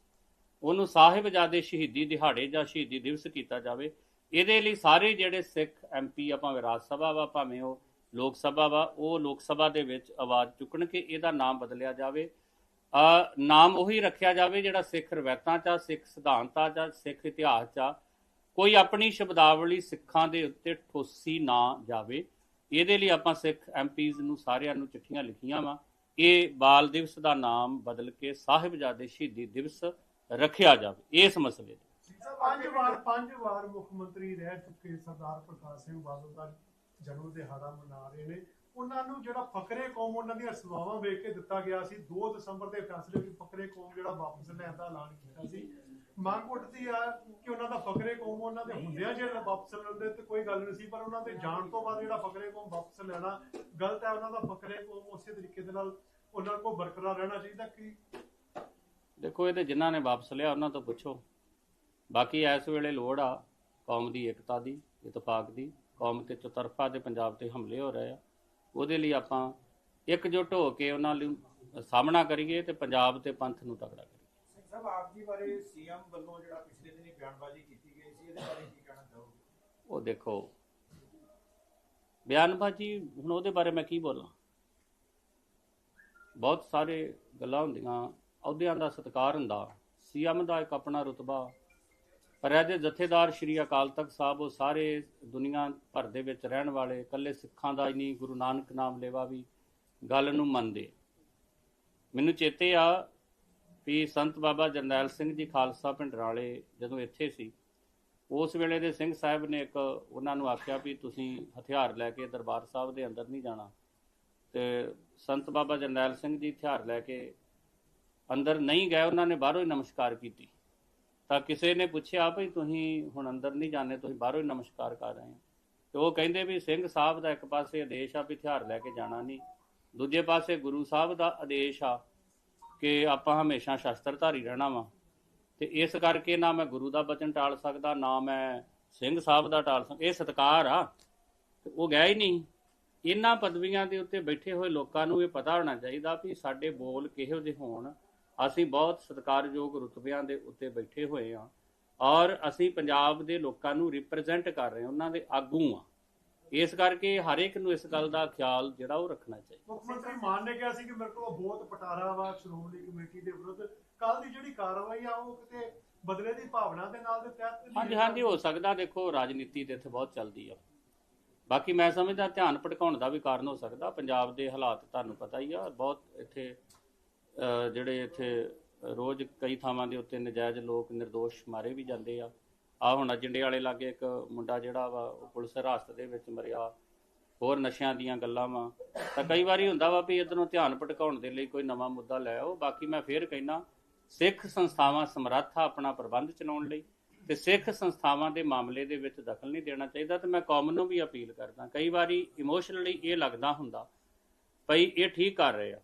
A: ਉਹਨੂੰ ਸਾਹਿਬਜ਼ਾਦੇ ਸ਼ਹੀਦੀ ਦਿਹਾੜੇ ਜਾਂ ਸ਼ਹੀਦੀ ਦਿਵਸ ਕੀਤਾ ਜਾਵੇ। ਇਹਦੇ ਲਈ ਸਾਰੇ ਜਿਹੜੇ ਸਿੱਖ ਐਮਪੀ ਆ ਭਾਵੇਂ ਰਾਜ ਸਭਾ ਵਾ ਭਾਵੇਂ ਉਹ ਲੋਕ ਸਭਾ ਵਾ ਉਹ ਲੋਕ ਸਭਾ ਦੇ ਵਿੱਚ ਆਵਾਜ਼ ਚੁੱਕਣ ਕਿ ਇਹਦਾ ਨਾਮ ਬਦਲਿਆ ਜਾਵੇ। ਆ ਨਾਮ ਉਹੀ ਰੱਖਿਆ ਜਾਵੇ ਜਿਹੜਾ ਸਿੱਖ ਰਵਾਇਤਾਂ ਚ ਆ, ਸਿੱਖ ਸਿਧਾਂਤਾਂ ਚ ਆ, ਸਿੱਖ ਇਤਿਹਾਸ ਚ ਆ। ਕੋਈ ਆਪਣੀ ਸ਼ਬਦਾਵਲੀ ਸਿੱਖਾਂ ਦੇ ਉੱਤੇ ਠੋਸੀ ਨਾ ਜਾਵੇ। ਇਹਦੇ ਲਈ ਆਪਾਂ ਸਿੱਖ ਐਮਪੀਜ਼ ਨੂੰ ਸਾਰਿਆਂ ਨੂੰ ਚਿੱਠੀਆਂ ਲਿਖੀਆਂ ਵਾ। ਇਹ ਬਾਲ ਦਿਵਸ ਦਾ ਨਾਮ ਬਦਲ ਕੇ ਸਾਹਿਬਜ਼ਾਦੇ ਸ਼ਹੀਦੀ ਦਿਵਸ ਰੱਖਿਆ ਜਾਵੇ। ਇਸ ਮਸਲੇ ਤੇ।
C: ਪੰਜ ਵਾਰ ਪੰਜ ਵਾਰ ਮੁੱਖ ਮੰਤਰੀ ਰਹਿ ਚੁੱਕੇ ਸਰਦਾਰ ਪ੍ਰਕਾਸ਼ ਸਿੰਘ ਬਾਦਲ ਦਾ ਜਨਮ ਦਿਹਾੜਾ ਮਨਾ ਰਹੇ ਨੇ। ਉਹਨਾਂ ਨੂੰ ਜਿਹੜਾ ਫਕਰੇ ਕੌਮ, ਉਹਨਾਂ ਦੀਆਂ ਸੇਵਾਵਾਂ ਵੇਖ ਕੇ ਦਿੱਤਾ ਗਿਆ ਸੀ। 2 ਦਸੰਬਰ ਦੇ ਫੈਸਲੇ ਵਿੱਚ ਫਕਰੇ ਕੌਮ ਜਿਹੜਾ ਵਾਪਸ ਲੈਣ ਦਾ ਐਲਾਨ ਕੀਤਾ ਸੀ। ਮੰਗ ਉੱਠਦੀ ਆ ਕਿ ਉਹਨਾਂ ਦਾ ਫਕਰੇ ਕੌਮ ਉਹਨਾਂ ਦੇ ਹੁੰਦਿਆਂ ਜੇ ਵਾਪਸ ਲੈਂਦੇ ਤੇ ਕੋਈ ਗੱਲ ਨਹੀਂ ਸੀ, ਪਰ ਉਹਨਾਂ ਦੇ ਜਾਣ ਤੋਂ ਬਾਅਦ ਜਿਹੜਾ ਫਕਰੇ ਕੌਮ ਵਾਪਸ ਲੈਣਾ, ਗਲਤ ਹੈ ਉਹਨਾਂ ਦਾ ਫਕਰੇ ਕੌਮ ਉਸੇ ਤਰੀਕੇ ਦੇ ਨਾਲ ਉਹਨਾਂ ਕੋਲ ਬਰਕਰਾਰ ਰਹਿਣਾ ਚਾਹੀਦਾ। ਕਿ
A: ਦੇਖੋ, ਇਹ ਜਿਨ੍ਹਾਂ ਨੇ ਵਾਪਸ ਲਿਆ, ਉਹਨਾਂ ਤੋਂ ਪੁੱਛੋ। ਬਾਕੀ ਇਸ ਵੇਲੇ ਲੋੜ ਆ ਕੌਮ ਦੀ ਏਕਤਾ ਦੀ ਇਤਫਾਕ ਦੀ। ਕੌਮ ਤੇ ਚਤਰਫਾ ਦੇ ਪੰਜਾਬ ਤੇ ਹਮਲੇ ਹੋ ਰਹੇ ਆ। ਉਹਦੇ ਲਈ ਆਪਾਂ ਇਕਜੁੱਟ ਹੋ ਕੇ ਉਹਨਾਂ ਲਈ ਸਾਹਮਣਾ ਕਰੀਏ ਤੇ ਪੰਜਾਬ ਤੇ ਪੰਥ ਨੂੰ ਤਕੜਾ ਕਰੀਏ।
E: ਸਿੰਘ ਸਾਹਿਬ ਆਪ ਜੀ ਬਾਰੇ ਸੀਐਮ ਵੱਲੋਂ ਜਿਹੜਾ ਪਿਛਲੇ ਦਿਨੀ ਬਿਆਨਬਾਜ਼ੀ ਕੀਤੀ ਗਈ ਸੀ ਇਹਦੇ ਬਾਰੇ ਕੀ ਕਹਿਣਾ ਚਾਹੋਗੇ?
A: ਉਹ ਦੇਖੋ ਬਿਆਨਬਾਜ਼ੀ ਹੁਣ ਉਹਦੇ ਬਾਰੇ ਮੈਂ ਕੀ ਬੋਲਾਂ? ਬਹੁਤ ਸਾਰੇ ਗੱਲਾਂ ਹੁੰਦੀਆਂ ਅਹੁਦਿਆਂ ਦਾ ਸਤਿਕਾਰ ਹੁੰਦਾ। ਸੀਐਮ ਦਾ ਇੱਕ ਆਪਣਾ ਰੁਤਬਾ ਪਰ ਇਹਦੇ ਜਥੇਦਾਰ ਸ਼੍ਰੀ ਅਕਾਲ ਤਖਤ ਸਾਹਿਬ, ਉਹ ਸਾਰੇ ਦੁਨੀਆ ਭਰ ਦੇ ਵਿੱਚ ਰਹਿਣ ਵਾਲੇ, ਇਕੱਲੇ ਸਿੱਖਾਂ ਦਾ ਹੀ ਨਹੀਂ, ਗੁਰੂ ਨਾਨਕ ਨਾਮ ਲੈਵਾ ਵੀ ਗੱਲ ਨੂੰ ਮੰਨਦੇ ਮੈਨੂੰ ਚੇਤੇ ਆ ਵੀ ਸੰਤ ਬਾਬਾ ਜਰਨੈਲ ਸਿੰਘ ਜੀ ਖਾਲਸਾ ਪਿੰਡਰਾਲੇ ਜਦੋਂ ਇੱਥੇ ਸੀ, ਉਸ ਵੇਲੇ ਦੇ ਸਿੰਘ ਸਾਹਿਬ ਨੇ ਇੱਕ ਉਹਨਾਂ ਨੂੰ ਆਖਿਆ ਵੀ ਤੁਸੀਂ ਹਥਿਆਰ ਲੈ ਕੇ ਦਰਬਾਰ ਸਾਹਿਬ ਦੇ ਅੰਦਰ ਨਹੀਂ ਜਾਣਾ। ਤੇ ਸੰਤ ਬਾਬਾ ਜਰਨੈਲ ਸਿੰਘ ਜੀ ਹਥਿਆਰ ਲੈ ਕੇ ਅੰਦਰ ਨਹੀਂ ਗਏ, ਉਹਨਾਂ ਨੇ ਬਾਹਰੋਂ ਹੀ ਨਮਸਕਾਰ ਕੀਤੀ। ਤਾਂ ਕਿਸੇ ਨੇ ਪੁੱਛਿਆ ਵੀ ਤੁਸੀਂ ਹੁਣ ਅੰਦਰ ਨਹੀਂ ਜਾਣੇ ਤੁਸੀਂ ਬਾਹਰੋਂ ਹੀ ਨਮਸਕਾਰ ਕਰ ਰਹੇ ਹੋ। ਤੇ ਉਹ ਕਹਿੰਦੇ ਵੀ ਸਿੰਘ ਸਾਹਿਬ ਦਾ ਇੱਕ ਪਾਸੇ ਆਦੇਸ਼ ਆ ਵੀ ਹਥਿਆਰ ਲੈ ਕੇ ਜਾਣਾ ਨਹੀਂ, ਦੂਜੇ ਪਾਸੇ ਗੁਰੂ ਸਾਹਿਬ ਦਾ ਆਦੇਸ਼ ਆ ਕਿ ਆਪਾਂ ਹਮੇਸ਼ਾ ਸ਼ਸਤਰਧਾਰੀ ਰਹਿਣਾ ਵਾ। ਤੇ ਇਸ ਕਰਕੇ ਨਾ ਮੈਂ ਗੁਰੂ ਦਾ ਬਚਨ ਟਾਲ ਸਕਦਾ, ਨਾ ਮੈਂ ਸਿੰਘ ਸਾਹਿਬ ਦਾ ਟਾਲ ਸਕਦਾ। ਇਹ ਸਤਕਾਰ ਆ। ਤੇ ਉਹ ਗਿਆ ਹੀ ਨਹੀਂ। ਇਹਨਾਂ ਪਦਵੀਆਂ ਦੇ ਉੱਤੇ ਬੈਠੇ ਹੋਏ ਲੋਕਾਂ ਨੂੰ ਇਹ ਪਤਾ ਹੋਣਾ ਚਾਹੀਦਾ ਵੀ ਸਾਡੇ ਬੋਲ ਕਿਹੋ ਜਿਹੇ ਹੋਣ। ਅਸੀਂ ਬਹੁਤ ਸਤਿਕਾਰਯੋਗ ਰੁਤਬਿਆਂ ਦੇ ਉੱਤੇ ਬੈਠੇ ਹੋਏ ਆ ਔਰ ਅਸੀਂ ਪੰਜਾਬ ਦੇ ਲੋਕਾਂ ਨੂੰ ਰਿਪਰੈਜ਼ੈਂਟ ਕਰ ਰਹੇ ਹਾਂ ਉਹਨਾਂ ਦੇ ਆਗੂ ਆ ਇਸ ਕਰਕੇ ਹਰ ਇੱਕ ਨੂੰ ਇਸ ਗੱਲ ਦਾ ਖਿਆਲ ਜਿਹੜਾ ਉਹ ਰੱਖਣਾ ਚਾਹੀਦਾ।
C: ਮੁੱਖ ਮੰਤਰੀ ਮਾਨ ਨੇ ਕਿਹਾ ਸੀ ਕਿ ਮੇਰੇ ਕੋਲ ਬਹੁਤ ਪਟਾਰਾ ਵਾ ਸ਼੍ਰੋਮਣੀ ਕਮੇਟੀ ਦੇ ਵਿਰੁੱਧ। ਕੱਲ ਦੀ ਜਿਹੜੀ ਕਾਰਵਾਈ ਆ ਉਹ ਕਿਤੇ ਬਦਲੇ ਦੀ ਭਾਵਨਾ ਦੇ ਨਾਲ ਦੇ ਤਹਿਤ
A: ਹਾਂਜੀ ਹਾਂਜੀ ਹੋ ਸਕਦਾ ਦੇਖੋ ਰਾਜਨੀਤੀ ਤੇ ਇੱਥੇ ਬਹੁਤ ਚੱਲਦੀ ਆ। ਬਾਕੀ ਮੈਂ ਸਮਝਦਾ ਧਿਆਨ ਭਟਕਾਉਣ ਦਾ ਵੀ ਕਾਰਨ ਹੋ ਸਕਦਾ। ਪੰਜਾਬ ਦੇ ਹਾਲਾਤ ਤੁਹਾਨੂੰ ਪਤਾ ਹੀ ਆ ਬਹੁਤ ਇੱਥੇ ਜਿਹੜੇ ਇੱਥੇ ਰੋਜ਼ ਕਈ ਥਾਵਾਂ ਦੇ ਉੱਤੇ ਨਜਾਇਜ਼ ਲੋਕ નિર્ਦੋਸ਼ ਮਾਰੇ ਵੀ ਜਾਂਦੇ ਆ। ਆ ਹੁਣ ਅਜੰਡੇ ਵਾਲੇ ਲਾਗੇ ਇੱਕ ਮੁੰਡਾ ਜਿਹੜਾ ਵਾ, ਉਹ ਪੁਲਿਸ ਹਿਰਾਸਤ ਦੇ ਵਿੱਚ ਮਰਿਆ। ਹੋਰ ਨਸ਼ਿਆਂ ਦੀਆਂ ਗੱਲਾਂ ਵਾ। ਤਾਂ ਕਈ ਵਾਰੀ ਹੁੰਦਾ ਵਾ ਵੀ ਇਧਰੋਂ ਧਿਆਨ ਭਟਕਾਉਣ ਦੇ ਲਈ ਕੋਈ ਨਵਾਂ ਮੁੱਦਾ ਲੈ ਆਓ। ਬਾਕੀ ਮੈਂ ਫੇਰ ਕਹਿਣਾ ਸਿੱਖ ਸੰਸਥਾਵਾਂ ਸਮਰੱਥ ਆ ਆਪਣਾ ਪ੍ਰਬੰਧ ਚਲਾਉਣ ਲਈ ਤੇ ਸਿੱਖ ਸੰਸਥਾਵਾਂ ਦੇ ਮਾਮਲੇ ਦੇ ਵਿੱਚ ਦਖਲ ਨਹੀਂ ਦੇਣਾ ਚਾਹੀਦਾ ਤੇ ਮੈਂ ਕੌਮ ਨੂੰ ਵੀ ਅਪੀਲ ਕਰਦਾ। ਕਈ ਵਾਰੀ ਇਮੋਸ਼ਨਲੀ ਇਹ ਲੱਗਦਾ ਹੁੰਦਾ, ਭਈ ਇਹ ਠੀਕ ਕਰ ਰਹੇ ਆ।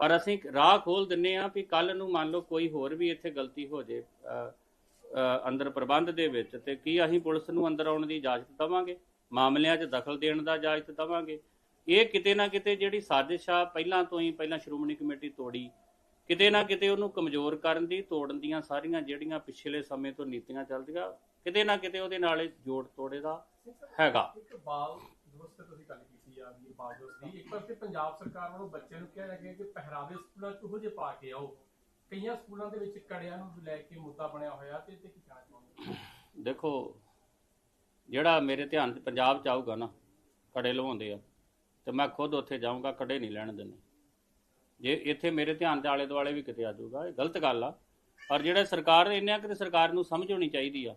A: ਪਰ ਅਸੀਂ ਰਾਹ ਖੋਲ ਦਿੰਨੇ ਆ ਵੀ ਕੱਲ ਨੂੰ ਮੰਨ ਲਓ ਕੋਈ ਹੋਰ ਵੀ ਇੱਥੇ ਗਲਤੀ ਹੋ ਜੇ ਅੰਦਰ ਪ੍ਰਬੰਧ ਦੇ ਵਿੱਚ ਤੇ ਕੀ ਅਸੀਂ ਪੁਲਿਸ ਨੂੰ ਅੰਦਰ ਆਉਣ ਦੀ ਇਜਾਜ਼ਤ ਦੇਵਾਂਗੇ? ਮਾਮਲਿਆਂ 'ਚ ਦਖਲ ਦੇਣ ਦਾ ਇਜਾਜ਼ਤ ਦੇਵਾਂਗੇ? ਇਹ ਕਿਤੇ ਨਾ ਕਿਤੇ ਜਿਹੜੀ ਸਾਜ਼ਿਸ਼ ਆ, ਪਹਿਲਾਂ ਤੋਂ ਹੀ ਪਹਿਲਾਂ ਸ਼੍ਰੋਮਣੀ ਕਮੇਟੀ ਤੋੜੀ, ਕਿਤੇ ਨਾ ਕਿਤੇ ਉਹਨੂੰ ਕਮਜ਼ੋਰ ਕਰਨ ਦੀ, ਤੋੜਨ ਦੀਆਂ ਸਾਰੀਆਂ ਜਿਹੜੀਆਂ ਪਿਛਲੇ ਸਮੇਂ ਤੋਂ ਨੀਤੀਆਂ ਚੱਲਦੀਆਂ, ਕਿਤੇ ਨਾ ਕਿਤੇ ਉਹਦੇ ਨਾਲ ਜੋੜ ਤੋੜੇ ਦਾ ਹੈਗਾ।
G: ਇੱਕ ਬਾਲ ਦਿਵਸ ਤੁਸੀਂ ਗੱਲ ਕੀਤੀ ਆ ਵੀ ਬਾਲ ਦੀ। ਇੱਕ ਪਾਸੇ ਪੰਜਾਬ ਸਰਕਾਰ ਵੱਲੋਂ ਬੱਚਿਆਂ ਨੂੰ ਕਿਹਾ ਗਿਆ ਕਿ ਪਹਿਰਾਵੇ ਸਕੂਲਾਂ 'ਚ ਉਹੋ ਜਿਹੇ ਪਾ ਕੇ ਆਓ। ਕਈਆਂ ਸਕੂਲਾਂ ਦੇ ਵਿੱਚ ਕੜਿਆਂ ਨੂੰ ਲੈ ਕੇ ਮੁੱਦਾ ਬਣਿਆ ਹੋਇਆ ਤੇ ਤੇ ਕੀ ਕਹਿਣਾ ਚਾਹੁੰਦੇ
A: ਦੇਖੋ, ਜਿਹੜਾ ਮੇਰੇ ਧਿਆਨ 'ਚ ਪੰਜਾਬ 'ਚ ਆਊਗਾ ਨਾ, ਕੜੇ ਲਵਾਉਂਦੇ ਆ, ਤੇ ਮੈਂ ਖੁਦ ਉੱਥੇ ਜਾਊਂਗਾ, ਕੜੇ ਨਹੀਂ ਲੈਣ ਦਿੰਦੇ। ਜੇ ਇੱਥੇ ਮੇਰੇ ਧਿਆਨ 'ਚ ਆਲੇ ਦੁਆਲੇ ਵੀ ਕਿਤੇ ਆ ਜਾਊਗਾ, ਇਹ ਗਲਤ ਗੱਲ ਆ। ਪਰ ਜਿਹੜਾ ਸਰਕਾਰ ਇੰਨਿਆਂ ਕਿਤੇ ਸਰਕਾਰ ਨੂੰ ਸਮਝ ਹੋਣੀ ਚਾਹੀਦੀ ਆ,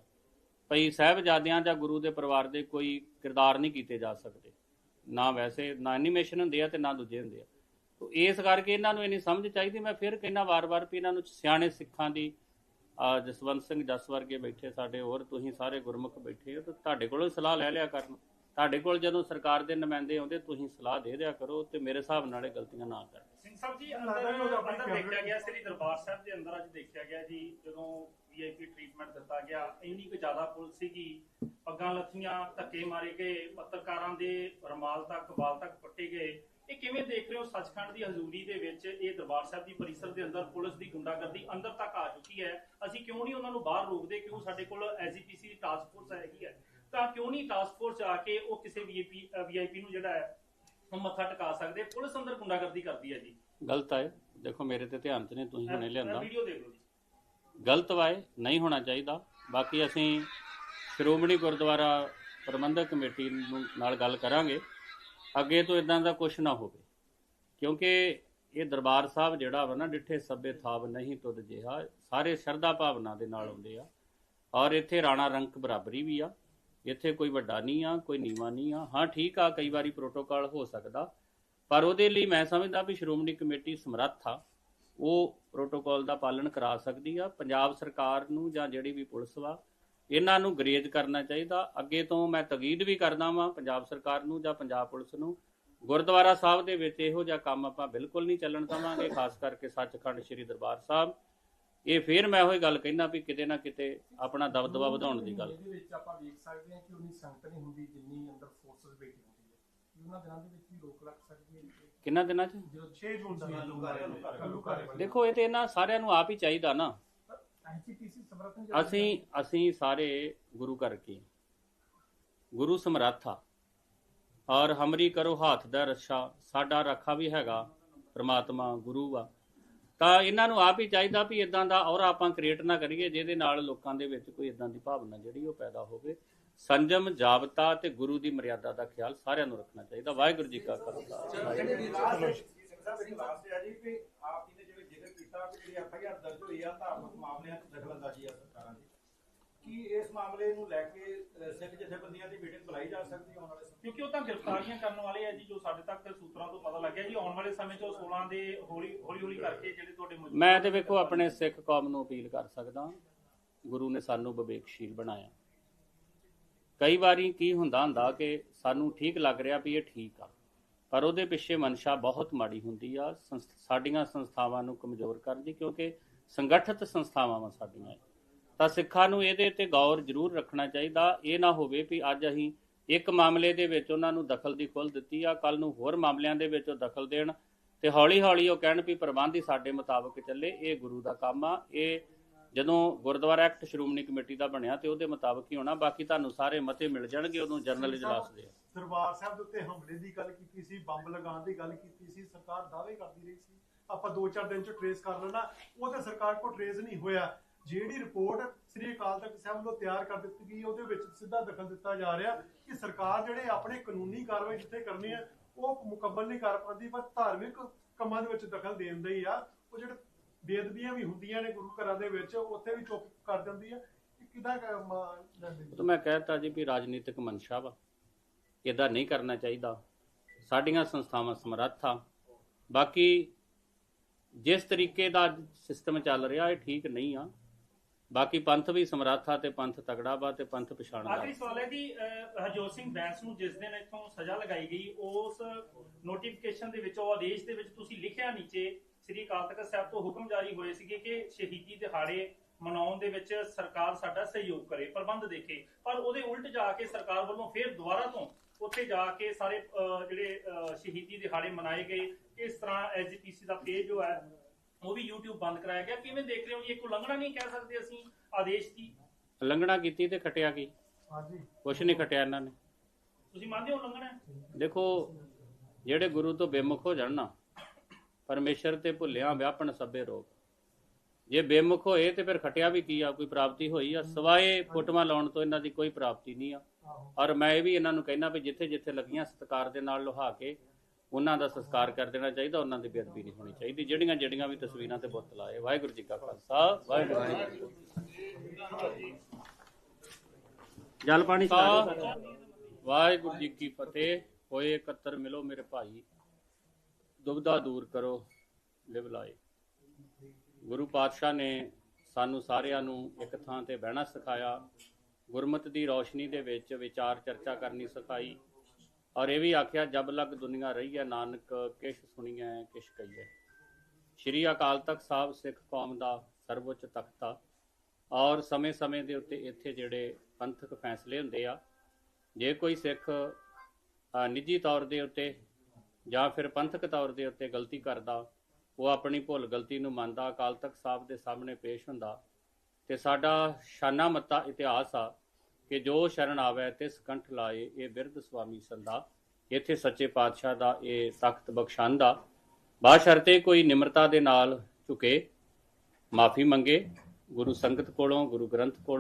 A: ਭਈ ਸਾਹਿਬਜ਼ਾਦਿਆਂ ਜਾਂ ਗੁਰੂ ਦੇ ਪਰਿਵਾਰ ਦੇ ਕੋਈ ਕਿਰਦਾਰ ਨਹੀਂ ਕੀਤੇ ਜਾ ਸਕਦੇ। ਨਾ ਵੈਸੇ, ਨਾ ਐਨੀਮੇਸ਼ਨ ਹੁੰਦੇ ਆ ਤੇ ਨਾ ਦੂਜੇ ਹੁੰਦੇ ਆ। ਤੋ ਇਸ ਕਰਕੇ ਇਹਨਾਂ ਨੂੰ ਇੰਨੀ ਸਮਝ ਚਾਹੀਦੀ, ਮੈਂ ਫਿਰ ਕਹਿੰਦਾ ਵਾਰ-ਵਾਰ ਵੀ ਇਹਨਾਂ ਨੂੰ ਸਿਆਣੇ ਸਿੱਖਾਂ ਦੀ ਜਸਵੰਤ ਸਿੰਘ ਜਸ ਵਰਗੇ ਬੈਠੇ ਸਾਡੇ ਹੋਰ, ਤੁਸੀਂ ਸਾਰੇ ਗੁਰਮੁਖ ਬੈਠੇ ਹੋ, ਤੇ ਤੁਹਾਡੇ ਕੋਲੋਂ ਸਲਾਹ ਲੈ ਲਿਆ ਕਰਨ। ਤੁਹਾਡੇ ਕੋਲ ਜਦੋਂ ਸਰਕਾਰ ਦੇ ਨੁਮਾਇੰਦੇ ਆਉਂਦੇ, ਤੁਸੀਂ ਸਲਾਹ ਦੇ ਦਿਆ ਕਰੋ ਤੇ ਮੇਰੇ ਹਿਸਾਬ ਨਾਲ ਇਹ ਗਲਤੀਆਂ ਨਾ ਕਰੋ।
B: ਸਿੰਘ ਸਾਹਿਬ ਜੀ ਅੰਦਰ ਦੇਖਿਆ ਗਿਆ, ਸ੍ਰੀ ਦਰਬਾਰ ਸਾਹਿਬ ਦੇ ਅੰਦਰ ਅੱਜ ਦੇਖਿਆ ਗਿਆ ਜੀ, ਜਦੋਂ ਵੀਆਈਪੀ ਟ੍ਰੀਟਮੈਂਟ ਦਿੱਤਾ ਗਿਆ। ਇੰਨੀ ਕੁ ਜ਼ਿਆਦਾ ਪੁਲਿਸ ਸੀਗੀ। ਪੱਗਾਂ ਲੱਥੀਆਂ ਧੱਕੇ ਮਾਰੇ ਗਏ ਪੱਤਰਕਾਰਾਂ ਦੇ ਰਮਾਲ ਤੱਕ ਵਾਲ ਤੱਕ ਪੱਟੇ ਗਏ। ਇਹ ਕਿਵੇਂ ਦੇਖ ਰਹੇ ਹੋ ਸੱਚਖੰਡ ਦੀ ਹਜ਼ੂਰੀ ਦੇ ਵਿੱਚ ਇਹ ਦਰਬਾਰ ਸਾਹਿਬ ਦੀ ਪਰਿਸਰ ਦੇ ਅੰਦਰ ਪੁਲਿਸ ਦੀ ਗੁੰਡਾਗਰਦੀ ਅੰਦਰ ਤੱਕ ਆ ਚੁੱਕੀ ਹੈ? ਅਸੀਂ ਕਿਉਂ ਨਹੀਂ ਉਹਨਾਂ ਨੂੰ ਬਾਹਰ ਰੋਕਦੇ? ਕਿਉਂ ਸਾਡੇ ਕੋਲ ਐਸਜੀਪੀਸੀ ਟਾਸਕ ਫੋਰਸ ਹੈਗੀ ਹੈ? ਤਾਂ ਕਿਉਂ ਨਹੀਂ ਟਾਸਕ ਫੋਰਸ ਆ ਕੇ ਉਹ ਕਿਸੇ ਵੀਆਈਪੀ ਵੀਆਈਪੀ ਨੂੰ ਜਿਹੜਾ ਹੈ ਉਹ ਮੱਥਾ ਟਿਕਾ ਸਕਦੇ? ਪੁਲਿਸ ਅੰਦਰ ਗੁੰਡਾਗਰਦੀ ਕਰਦੀ ਹੈ ਜੀ।
A: ਗਲਤ ਹੈ। ਦੇਖੋ ਮੇਰੇ ਤੇ ਧਿਆਨ 'ਚ ਨਹੀਂ ਤੁਸੀਂ ਹੁਣੇ ਲਿਆਂਦਾ।
B: ਵੀਡੀਓ ਦੇਖ ਲਓ
A: ਗਲਤ ਵਾਏ, ਨਹੀਂ ਹੋਣਾ ਚਾਹੀਦਾ। ਬਾਕੀ ਅਸੀਂ ਸ਼੍ਰੋਮਣੀ ਗੁਰਦੁਆਰਾ ਪ੍ਰਬੰਧਕ ਕਮੇਟੀ ਨੂੰ ਨਾਲ ਗੱਲ ਕਰਾਂਗੇ। ਅੱਗੇ ਤੋਂ ਇਦਾਂ ਦਾ ਕੁਝ ਨਾ ਹੋਵੇ। ਕਿਉਂਕਿ ਇਹ ਦਰਬਾਰ ਸਾਹਿਬ ਜਿਹੜਾ ਵਾ ਨਾ, ਡਿੱਠੇ ਸੱਬੇ ਥਾਬ ਨਹੀਂ ਤੁਧ ਜਿਹਾ, ਸਾਰੇ ਸ਼ਰਧਾ ਭਾਵਨਾ ਦੇ ਨਾਲ ਆਉਂਦੇ ਆ। ਔਰ ਇੱਥੇ ਰਾਣਾ ਰੰਕ ਬਰਾਬਰੀ ਵੀ ਆ। ਇੱਥੇ ਕੋਈ ਵੱਡਾ ਨਹੀਂ ਆ, ਕੋਈ ਨੀਵਾ ਨਹੀਂ ਆ। ਹਾਂ, ਠੀਕ ਆ, ਕਈ ਵਾਰੀ ਪ੍ਰੋਟੋਕਾਲ ਹੋ ਸਕਦਾ। ਪਰ ਉਹਦੇ ਲਈ ਮੈਂ ਸਮਝਦਾ ਵੀ ਸ਼੍ਰੋਮਣੀ ਕਮੇਟੀ ਸਮਰੱਥ ਆ। ਉਹ ਪ੍ਰੋਟੋਕਾਲ ਦਾ ਪਾਲਣ ਕਰਾ ਸਕਦੀ ਆ। ਪੰਜਾਬ ਸਰਕਾਰ ਨੂੰ ਜਾਂ ਜਿਹੜੀ ਵੀ ਪੁਲਿਸ ਵਾ, ਇਹਨਾਂ ਨੂੰ ਗਰੇਜ ਕਰਨਾ ਚਾਹੀਦਾ। ਅੱਗੇ ਤੋਂ ਮੈਂ ਤਗੀਦ ਵੀ ਕਰਦਾ ਵਾਂ ਪੰਜਾਬ ਸਰਕਾਰ ਨੂੰ ਜਾਂ ਪੰਜਾਬ ਪੁਲਿਸ ਨੂੰ। ਗੁਰਦੁਆਰਾ ਸਾਹਿਬ ਦੇ ਵਿੱਚ ਇਹੋ ਜਿਹਾ ਕੰਮ ਆਪਾਂ ਬਿਲਕੁਲ ਨਹੀਂ ਚੱਲਣ ਦੇਵਾਂਗੇ, ਖਾਸ ਕਰਕੇ ਸੱਚਖੰਡ ਸ੍ਰੀ ਦਰਬਾਰ ਸਾਹਿਬ। ਇਹ ਫੇਰ ਮੈਂ ਉਹੀ ਗੱਲ ਕਹਿਣਾ ਵੀ ਕਿਤੇ ਨਾ ਕਿਤੇ ਆਪਣਾ ਦਬਦਬਾ ਵਧਾਉਣ ਦੀ ਗੱਲ।
G: ਇਹਦੇ ਵਿੱਚ ਆਪਾਂ ਵੇਖ ਸਕਦੇ ਹਾਂ ਕਿ ਉਨੀ ਸੰਗਤ ਨਹੀਂ ਹੁੰਦੀ ਜਿੰਨੀ ਅੰਦਰ ਫੋਰਸਸ ਬੈਠੀ ਹੁੰਦੀ ਉਹਨਾਂ ਦਿਨਾਂ ਦੇ ਵਿੱਚ ਵੀ ਰੋਕ ਲੱਗ ਸਕਦੀ ਹੈ
A: ਕਿੰਨਾ ਦਿਨਾਂ 'ਚ?
G: ਜਦੋਂ
C: 6 ਜੂਨ ਦਾ
G: ਘੱਲੂਘਾਰੇ
A: ਦੇਖੋ ਇਹ ਤੇ ਇਹਨਾਂ ਸਾਰਿਆਂ ਨੂੰ ਆਪ ਹੀ ਚਾਹੀਦਾ ਨਾ।
G: ਸਮਰਥਨ
A: ਅਸੀਂ ਅਸੀਂ ਸਾਰੇ ਗੁਰੂ ਘਰ ਕੀ? ਗੁਰੂ ਸਮਰੱਥ। ਆ ਔਰ ਹਮਰੀ ਕਰੋ ਹੱਥ ਦਾ ਰੱਛਾ। ਸਾਡਾ ਰੱਖਾ ਵੀ ਹੈਗਾ ਪ੍ਰਮਾਤਮਾ ਗੁਰੂ ਆ। ਤਾਂ ਇਹਨਾਂ ਨੂੰ ਆਪ ਹੀ ਚਾਹੀਦਾ ਵੀ ਇਦਾਂ ਦਾ ਔਰ ਆਪਾਂ ਕ੍ਰੀਏਟ ਨਾ ਕਰੀਏ ਜਿਹਦੇ ਨਾਲ ਲੋਕਾਂ ਦੇ ਵਿੱਚ ਕੋਈ ਇਦਾਂ ਦੀ ਭਾਵਨਾ ਜਿਹੜੀ ਉਹ ਪੈਦਾ ਹੋਵੇ। ਸੰਜਮ ਜਾਬਤਾ ਤੇ ਗੁਰੂ ਦੀ ਮਰਿਆਦਾ ਦਾ ਖਿਆਲ ਸਾਰਿਆਂ ਨੂੰ ਰੱਖਣਾ ਚਾਹੀਦਾ ਵਾਹਿਗੁਰੂ ਜੀ ਕਾ ਖਾਲਸਾ ਵਾਹਿਗੁਰੂ ਜੀ ਕੀ ਫਤਿਹ।
E: ਸਿੰਘ ਸਾਹਿਬ ਇੱਕ ਲਾਸਟ ਹੈ ਜੀ ਕਿ ਆਪ ਜੀ ਨੇ ਜਿਵੇਂ ਜ਼ਿਕਰ ਕੀਤਾ ਕਿ ਜਿਹੜੀ ਐਫ ਆਈ ਆਰ ਦਰਜ ਹੋਈ ਆ ਧਾਰਮਿਕ ਮਾਮਲਿਆਂ 'ਚ ਦਖਲਅੰਦਾਜ਼ੀ ਆ ਸਰਕਾਰਾਂ ਦੀ ਕੀ ਇਸ ਮਾਮਲੇ ਨੂੰ ਲੈ ਕੇ ਅਹ, ਸਿੱਖ ਜਥੇਬੰਦੀਆਂ ਦੀ ਮੀਟਿੰਗ ਬੁਲਾਈ ਜਾ ਸਕਦੀ ਹੈ ਆਉਣ ਵਾਲੇ ਸਮੇਂ 'ਚ?
B: ਕਿਉਂਕਿ ਉਹ ਤਾਂ ਗ੍ਰਿਫਤਾਰੀਆਂ ਕਰਨ ਵਾਲੇ ਆ ਜੀ ਜੋ ਸਾਡੇ ਤੱਕ ਸੂਤਰਾਂ ਤੋਂ ਪਤਾ ਲੱਗਿਆ ਜੀ ਆਉਣ ਵਾਲੇ ਸਮੇਂ 'ਚ ਉਹ 16 ਦੇ ਹੌਲੀ ਹੌਲੀ ਹੌਲੀ ਕਰਕੇ ਜਿਹੜੇ ਤੁਹਾਡੇ ਮੌਜੂਦਾ-
A: ਮੈਂ ਤੇ ਵੇਖੋ ਆਪਣੇ ਸਿੱਖ ਕੌਮ ਨੂੰ ਅਪੀਲ ਕਰ ਸਕਦਾ ਗੁਰੂ ਨੇ ਸਾਨੂੰ ਵਿਵੇਕਸ਼ੀਲ ਬਣਾਇਆ ਕਈ ਵਾਰੀ ਕੀ ਹੁੰਦਾ ਹੁੰਦਾ ਕਿ ਸਾਨੂੰ ਠੀਕ ਲੱਗ ਰਿਹਾ ਵੀ ਇਹ ਠੀਕ ਆ, ਪਰ ਉਹਦੇ ਪਿੱਛੇ ਮਨਸ਼ਾ ਬਹੁਤ ਮਾੜੀ ਹੁੰਦੀ ਆ, ਸੰਸ- ਸਾਡੀਆਂ ਸੰਸਥਾਵਾਂ ਨੂੰ ਕਮਜ਼ੋਰ ਕਰਨ ਦੀ, ਕਿਉਂਕਿ ਸੰਗਠਿਤ ਸੰਸਥਾਵਾਂ ਵਾ ਸਾਡੀਆਂ ਇਹ। ਤਾਂ ਸਿੱਖਾਂ ਨੂੰ ਇਹਦੇ ਤੇ ਗੌਰ ਜ਼ਰੂਰ ਰੱਖਣਾ ਚਾਹੀਦਾ ਇਹ ਨਾ ਹੋਵੇ ਵੀ ਅੱਜ ਅਸੀਂ ਇੱਕ ਮਾਮਲੇ ਦੇ ਵਿੱਚ ਉਹਨਾਂ ਨੂੰ ਦਖਲ ਦੀ ਖੁੱਲ੍ਹ ਦਿੱਤੀ ਆ ਕੱਲ ਨੂੰ ਹੋਰ ਮਾਮਲਿਆਂ ਦੇ ਵਿੱਚ ਉਹ ਦਖਲ ਦੇਣ ਤੇ ਹੌਲੀ ਹੌਲੀ ਉਹ ਕਹਿਣ ਵੀ ਪ੍ਰਬੰਧ ਹੀ ਸਾਡੇ ਮੁਤਾਬਕ ਚੱਲੇ, ਇਹ ਗੁਰੂ ਦਾ ਕੰਮ ਆ, ਇਹ ਜਦੋਂ ਗੁਰਦੁਆਰਾ ਐਕਟ ਸ਼੍ਰੋਮਣੀ ਕਮੇਟੀ ਦਾ ਬਣਿਆ ਤੇ ਉਹਦੇ ਮੁਤਾਬਕ ਹੀ ਹੋਣਾ ਬਾਕੀ ਤੁਹਾਨੂੰ ਸਾਰੇ ਮਤੇ ਮਿਲ ਜਾਣਗੇ ਉਦੋਂ ਜਨਰਲ ਇਜਲਾਸ ਦੇ।
C: ਦਰਬਾਰ ਸਾਹਿਬ ਦੇ ਉੱਤੇ ਹਮਲੇ ਦੀ ਗੱਲ ਕੀਤੀ ਸੀ ਬੰਬ ਲਗਾਉਣ ਦੀ ਗੱਲ ਕੀਤੀ ਸੀ ਸਰਕਾਰ ਦਾਅਵੇ ਕਰਦੀ ਰਹੀ ਸੀ। ਆਪਾਂ 2-4 ਦਿਨ ਚ ਟਰੇਸ ਕਰ ਲੈਣਾ ਉਹ ਤੇ ਸਰਕਾਰ ਕੋਲ ਟਰੇਸ ਨਹੀਂ ਹੋਇਆ। ਜਿਹੜੀ ਰਿਪੋਰਟ ਸ੍ਰੀ ਅਕਾਲ ਤਖਤ ਸਾਹਿਬ ਵੱਲੋਂ ਤਿਆਰ ਕਰ ਦਿੱਤੀ ਗਈ ਉਹਦੇ ਵਿੱਚ ਸਿੱਧਾ ਦਖਲ ਦਿੱਤਾ ਜਾ ਰਿਹਾ ਕਿ ਸਰਕਾਰ ਜਿਹੜੇ ਆਪਣੇ ਕਾਨੂੰਨੀ ਕਾਰਵਾਈ ਜਿੱਥੇ ਕਰਨੀ ਹੈ ਉਹ ਮੁਕੰਮਲ ਨਹੀਂ ਕਰ ਪਾਉਂਦੀ ਪਰ ਧਾਰਮਿਕ ਕੰਮਾਂ ਦੇ ਵਿੱਚ ਦਖਲ ਦੇਣ ਦੇ ਆ। ਉਹ ਜਿਹੜੇ ਬੇਅਦਬੀਆਂ ਵੀ ਹੁੰਦੀਆਂ ਨੇ ਗੁਰੂ ਘਰਾਂ ਦੇ ਵਿੱਚ ਉੱਥੇ ਵੀ ਚੁੱਪ ਕਰ ਜਾਂਦੀ ਆ। ਕਿਦਾਂ
A: ਤਾਂ ਮੈਂ ਕਹਿਤਾ ਜੀ ਵੀ ਰਾਜਨੀਤਿਕ ਮਨਸ਼ਾ ਵਾ। ਇਦਾਂ ਨਹੀਂ ਕਰਨਾ ਚਾਹੀਦਾ। ਸਾਡੀਆਂ ਸੰਸਥਾਵਾਂ ਸਮਰੱਥ ਆ। ਬਾਕੀ ਜਿਸ ਤਰੀਕੇ ਦਾ ਸਿਸਟਮ ਚੱਲ ਰਿਹਾ ਇਹ ਠੀਕ ਨਹੀਂ ਆ। ਬਾਕੀ ਪੰਥ ਵੀ ਸਮਰੱਥ ਆ ਤੇ ਪੰਥ ਤਗੜਾ ਵਾ ਤੇ ਪੰਥ ਪਛਾਣਦਾ
B: ਆਖਰੀ ਸਵਾਲ ਹੈ ਜੀ ਹਰਜੋਤ ਸਿੰਘ ਬੈਂਸ ਨੂੰ ਜਿਸ ਦਿਨ ਇੱਥੋਂ ਸਜ਼ਾ ਲਗਾਈ ਗਈ ਉਸ ਨੋਟੀਫਿਕੇਸ਼ਨ ਦੇ ਵਿੱਚ ਉਹ ਆਦੇਸ਼ ਦੇ ਵਿੱਚ ਤੁਸੀਂ ਲਿਖਿਆ ਨੀਚੇ ਸ੍ਰੀ ਅਕਾਲ ਤਖਤ ਸਾਹਿਬ ਤੋਂ ਹੁਕਮ ਜਾਰੀ ਹੋਏ ਸੀਗੇ ਕਿ ਸ਼ਹੀਦੀ ਦਿਹਾੜੇ ਮਨਾਉਣ ਦੇ ਵਿੱਚ ਸਰਕਾਰ ਸਾਡਾ ਸਹਿਯੋਗ ਕਰੇ ਪ੍ਰਬੰਧ ਦੇਖੇ। ਪਰ ਉਹਦੇ ਉਲਟ ਜਾ ਕੇ ਸਰਕਾਰ ਵੱਲੋਂ ਫਿਰ ਦੁਬਾਰਾ ਤੋਂ ਉੱਥੇ ਜਾ ਕੇ ਸਾਰੇ ਜਿਹੜੇ ਸ਼ਹੀਦੀ ਦਿਹਾੜੇ ਮਨਾਏ ਗਏ। ਇਸ ਤਰ੍ਹਾਂ ਐਜੀਪੀਸੀ ਦਾ ਪੇਜ ਜੋ ਹੈ ਉਹ ਵੀ YouTube ਬੰਦ ਕਰਾਇਆ ਗਿਆ। ਕਿਵੇਂ ਦੇਖ ਰਹੇ ਹੋ ਜੀ? ਇੱਕ ਉਲੰਘਣਾ ਨਹੀਂ ਕਹਿ ਸਕਦੇ ਅਸੀਂ ਆਦੇਸ਼ ਦੀ?
A: ਉਲੰਘਣਾ ਕੀਤੀ ਤੇ ਖਟਿਆ ਕੀ?
C: ਹਾਂਜੀ।
A: ਕੁਛ ਨਹੀਂ ਖਟਿਆ ਇਹਨਾਂ ਨੇ।
B: ਤੁਸੀਂ ਮੰਨਦੇ ਹੋ ਉਲੰਘਣਾ? ਹੈ?
A: ਦੇਖੋ ਜਿਹੜੇ ਗੁਰੂ ਤੋਂ ਬੇਮੁਖ ਹੋ ਜਾਣ ਨਾ ਪਰਮੇਸ਼ਰ ਤੇ ਭੁੱਲਿਆ ਵਿਆਪਣ ਸਭੇ ਰੋਗ। ਜੇ ਬੇਮੁਖ ਹੋਏ ਤੇ ਫਿਰ ਖਟਿਆ ਵੀ ਕੀ ਆ? ਕੋਈ ਪ੍ਰਾਪਤੀ ਹੋਈ ਆ? ਸਵਾਏ ਫੋਟੋਆਂ ਲਾਉਣ ਤੋਂ ਇਹਨਾਂ ਦੀ ਕੋਈ ਪ੍ਰਾਪਤੀ ਨਹੀਂ ਆ। ਔਰ ਮੈਂ ਇਹ ਵੀ ਇਹਨਾਂ ਨੂੰ ਕਹਿਣਾ ਵੀ ਜਿੱਥੇ ਜਿੱਥੇ ਲੱਗੀਆਂ ਸਤਕਾਰ ਦੇ ਨਾਲ ਲੁਹਾ ਕੇ ਉਹਨਾਂ ਦਾ ਸੰਸਕਾਰ ਕਰ ਦੇਣਾ ਚਾਹੀਦਾ ਉਹਨਾਂ ਦੀ ਬੇਅਦਬੀ ਨਹੀਂ ਹੋਣੀ ਚਾਹੀਦੀ। ਜਿਹੜੀਆਂ ਜਿਹੜੀਆਂ ਵੀ ਤਸਵੀਰਾਂ ਤੇ ਬੁੱਤ ਲਾਏ ਵਾਹਿਗੁਰੂ ਜੀ ਕਾ ਖਾਲਸਾ ਵਾਹਿਗੁਰੂ ਜੀ ਕੀ ਜਲ ਪਾਣੀ ਵਾਹਿਗੁਰੂ ਜੀ ਕੀ ਫਤਿਹ। ਹੋਏ ਇਕੱਤਰ ਮਿਲੋ ਮੇਰੇ ਭਾਈ। ਦੁਬਦਾ ਦੂਰ ਕਰੋ, ਲਿਵ ਲਾਏ ਗੁਰੂ ਪਾਤਸ਼ਾਹ ਨੇ ਸਾਨੂੰ ਸਾਰਿਆਂ ਨੂੰ ਇੱਕ ਥਾਂ ਤੇ ਬਹਿਣਾ ਸਿਖਾਇਆ। ਗੁਰਮਤ ਦੀ ਰੌਸ਼ਨੀ ਦੇ ਵਿੱਚ ਵਿਚਾਰ ਚਰਚਾ ਕਰਨੀ ਸਿਖਾਈ। ਔਰ ਇਹ ਵੀ ਆਖਿਆ, ਜਬ ਲਗ ਦੁਨੀਆ ਰਹੀ ਹੈ ਨਾਨਕ, ਕਿਛ ਸੁਣੀਐ, ਕਿਛ ਕਹੀਐ। ਸ਼੍ਰੀ ਅਕਾਲ ਤਖਤ ਸਾਹਿਬ ਸਿੱਖ ਕੌਮ ਦਾ ਸਰਵਉੱਚ ਤਖਤ। ਆ ਔਰ ਸਮੇਂ-ਸਮੇਂ ਦੇ ਉੱਤੇ ਇੱਥੇ ਜਿਹੜੇ ਪੰਥਕ ਫੈਸਲੇ ਹੁੰਦੇ ਆ, ਜੇ ਕੋਈ ਸਿੱਖ ਨਿੱਜੀ ਤੌਰ ਦੇ ਉੱਤੇ ਜਾਂ ਫਿਰ ਪੰਥਕ ਤੌਰ ਦੇ ਉੱਤੇ ਗਲਤੀ ਕਰਦਾ, ਉਹ ਆਪਣੀ ਭੁੱਲ ਗਲਤੀ ਨੂੰ ਮੰਨਦਾ, ਅਕਾਲ ਤਖਤ ਸਾਹਿਬ ਦੇ ਸਾਹਮਣੇ ਪੇਸ਼ ਹੁੰਦਾ। ਤੇ ਸਾਡਾ ਸ਼ਾਨਾ ਮੱਤਾ ਇਤਿਹਾਸ ਆ ਕਿ ਜੋ ਸ਼ਰਨ ਆਵੇ ਤੇ ਸਕੰਠ ਲਾਏ, ਇਹ ਬਿਰਧ ਸੁਆਮੀ ਸੰਦਾ ਇੱਥੇ ਸੱਚੇ ਪਾਤਸ਼ਾਹ ਦਾ ਇਹ ਤਖਤ ਬਖਸ਼ਾਂਦਾ। ਬਾਸ਼ਰਤੇ ਕੋਈ ਨਿਮਰਤਾ ਦੇ ਨਾਲ ਝੁਕੇ, ਮਾਫੀ ਮੰਗੇ, ਗੁਰੂ ਸੰਗਤ ਕੋਲੋਂ, ਗੁਰੂ ਗ੍ਰੰਥ ਕੋਲੋਂ।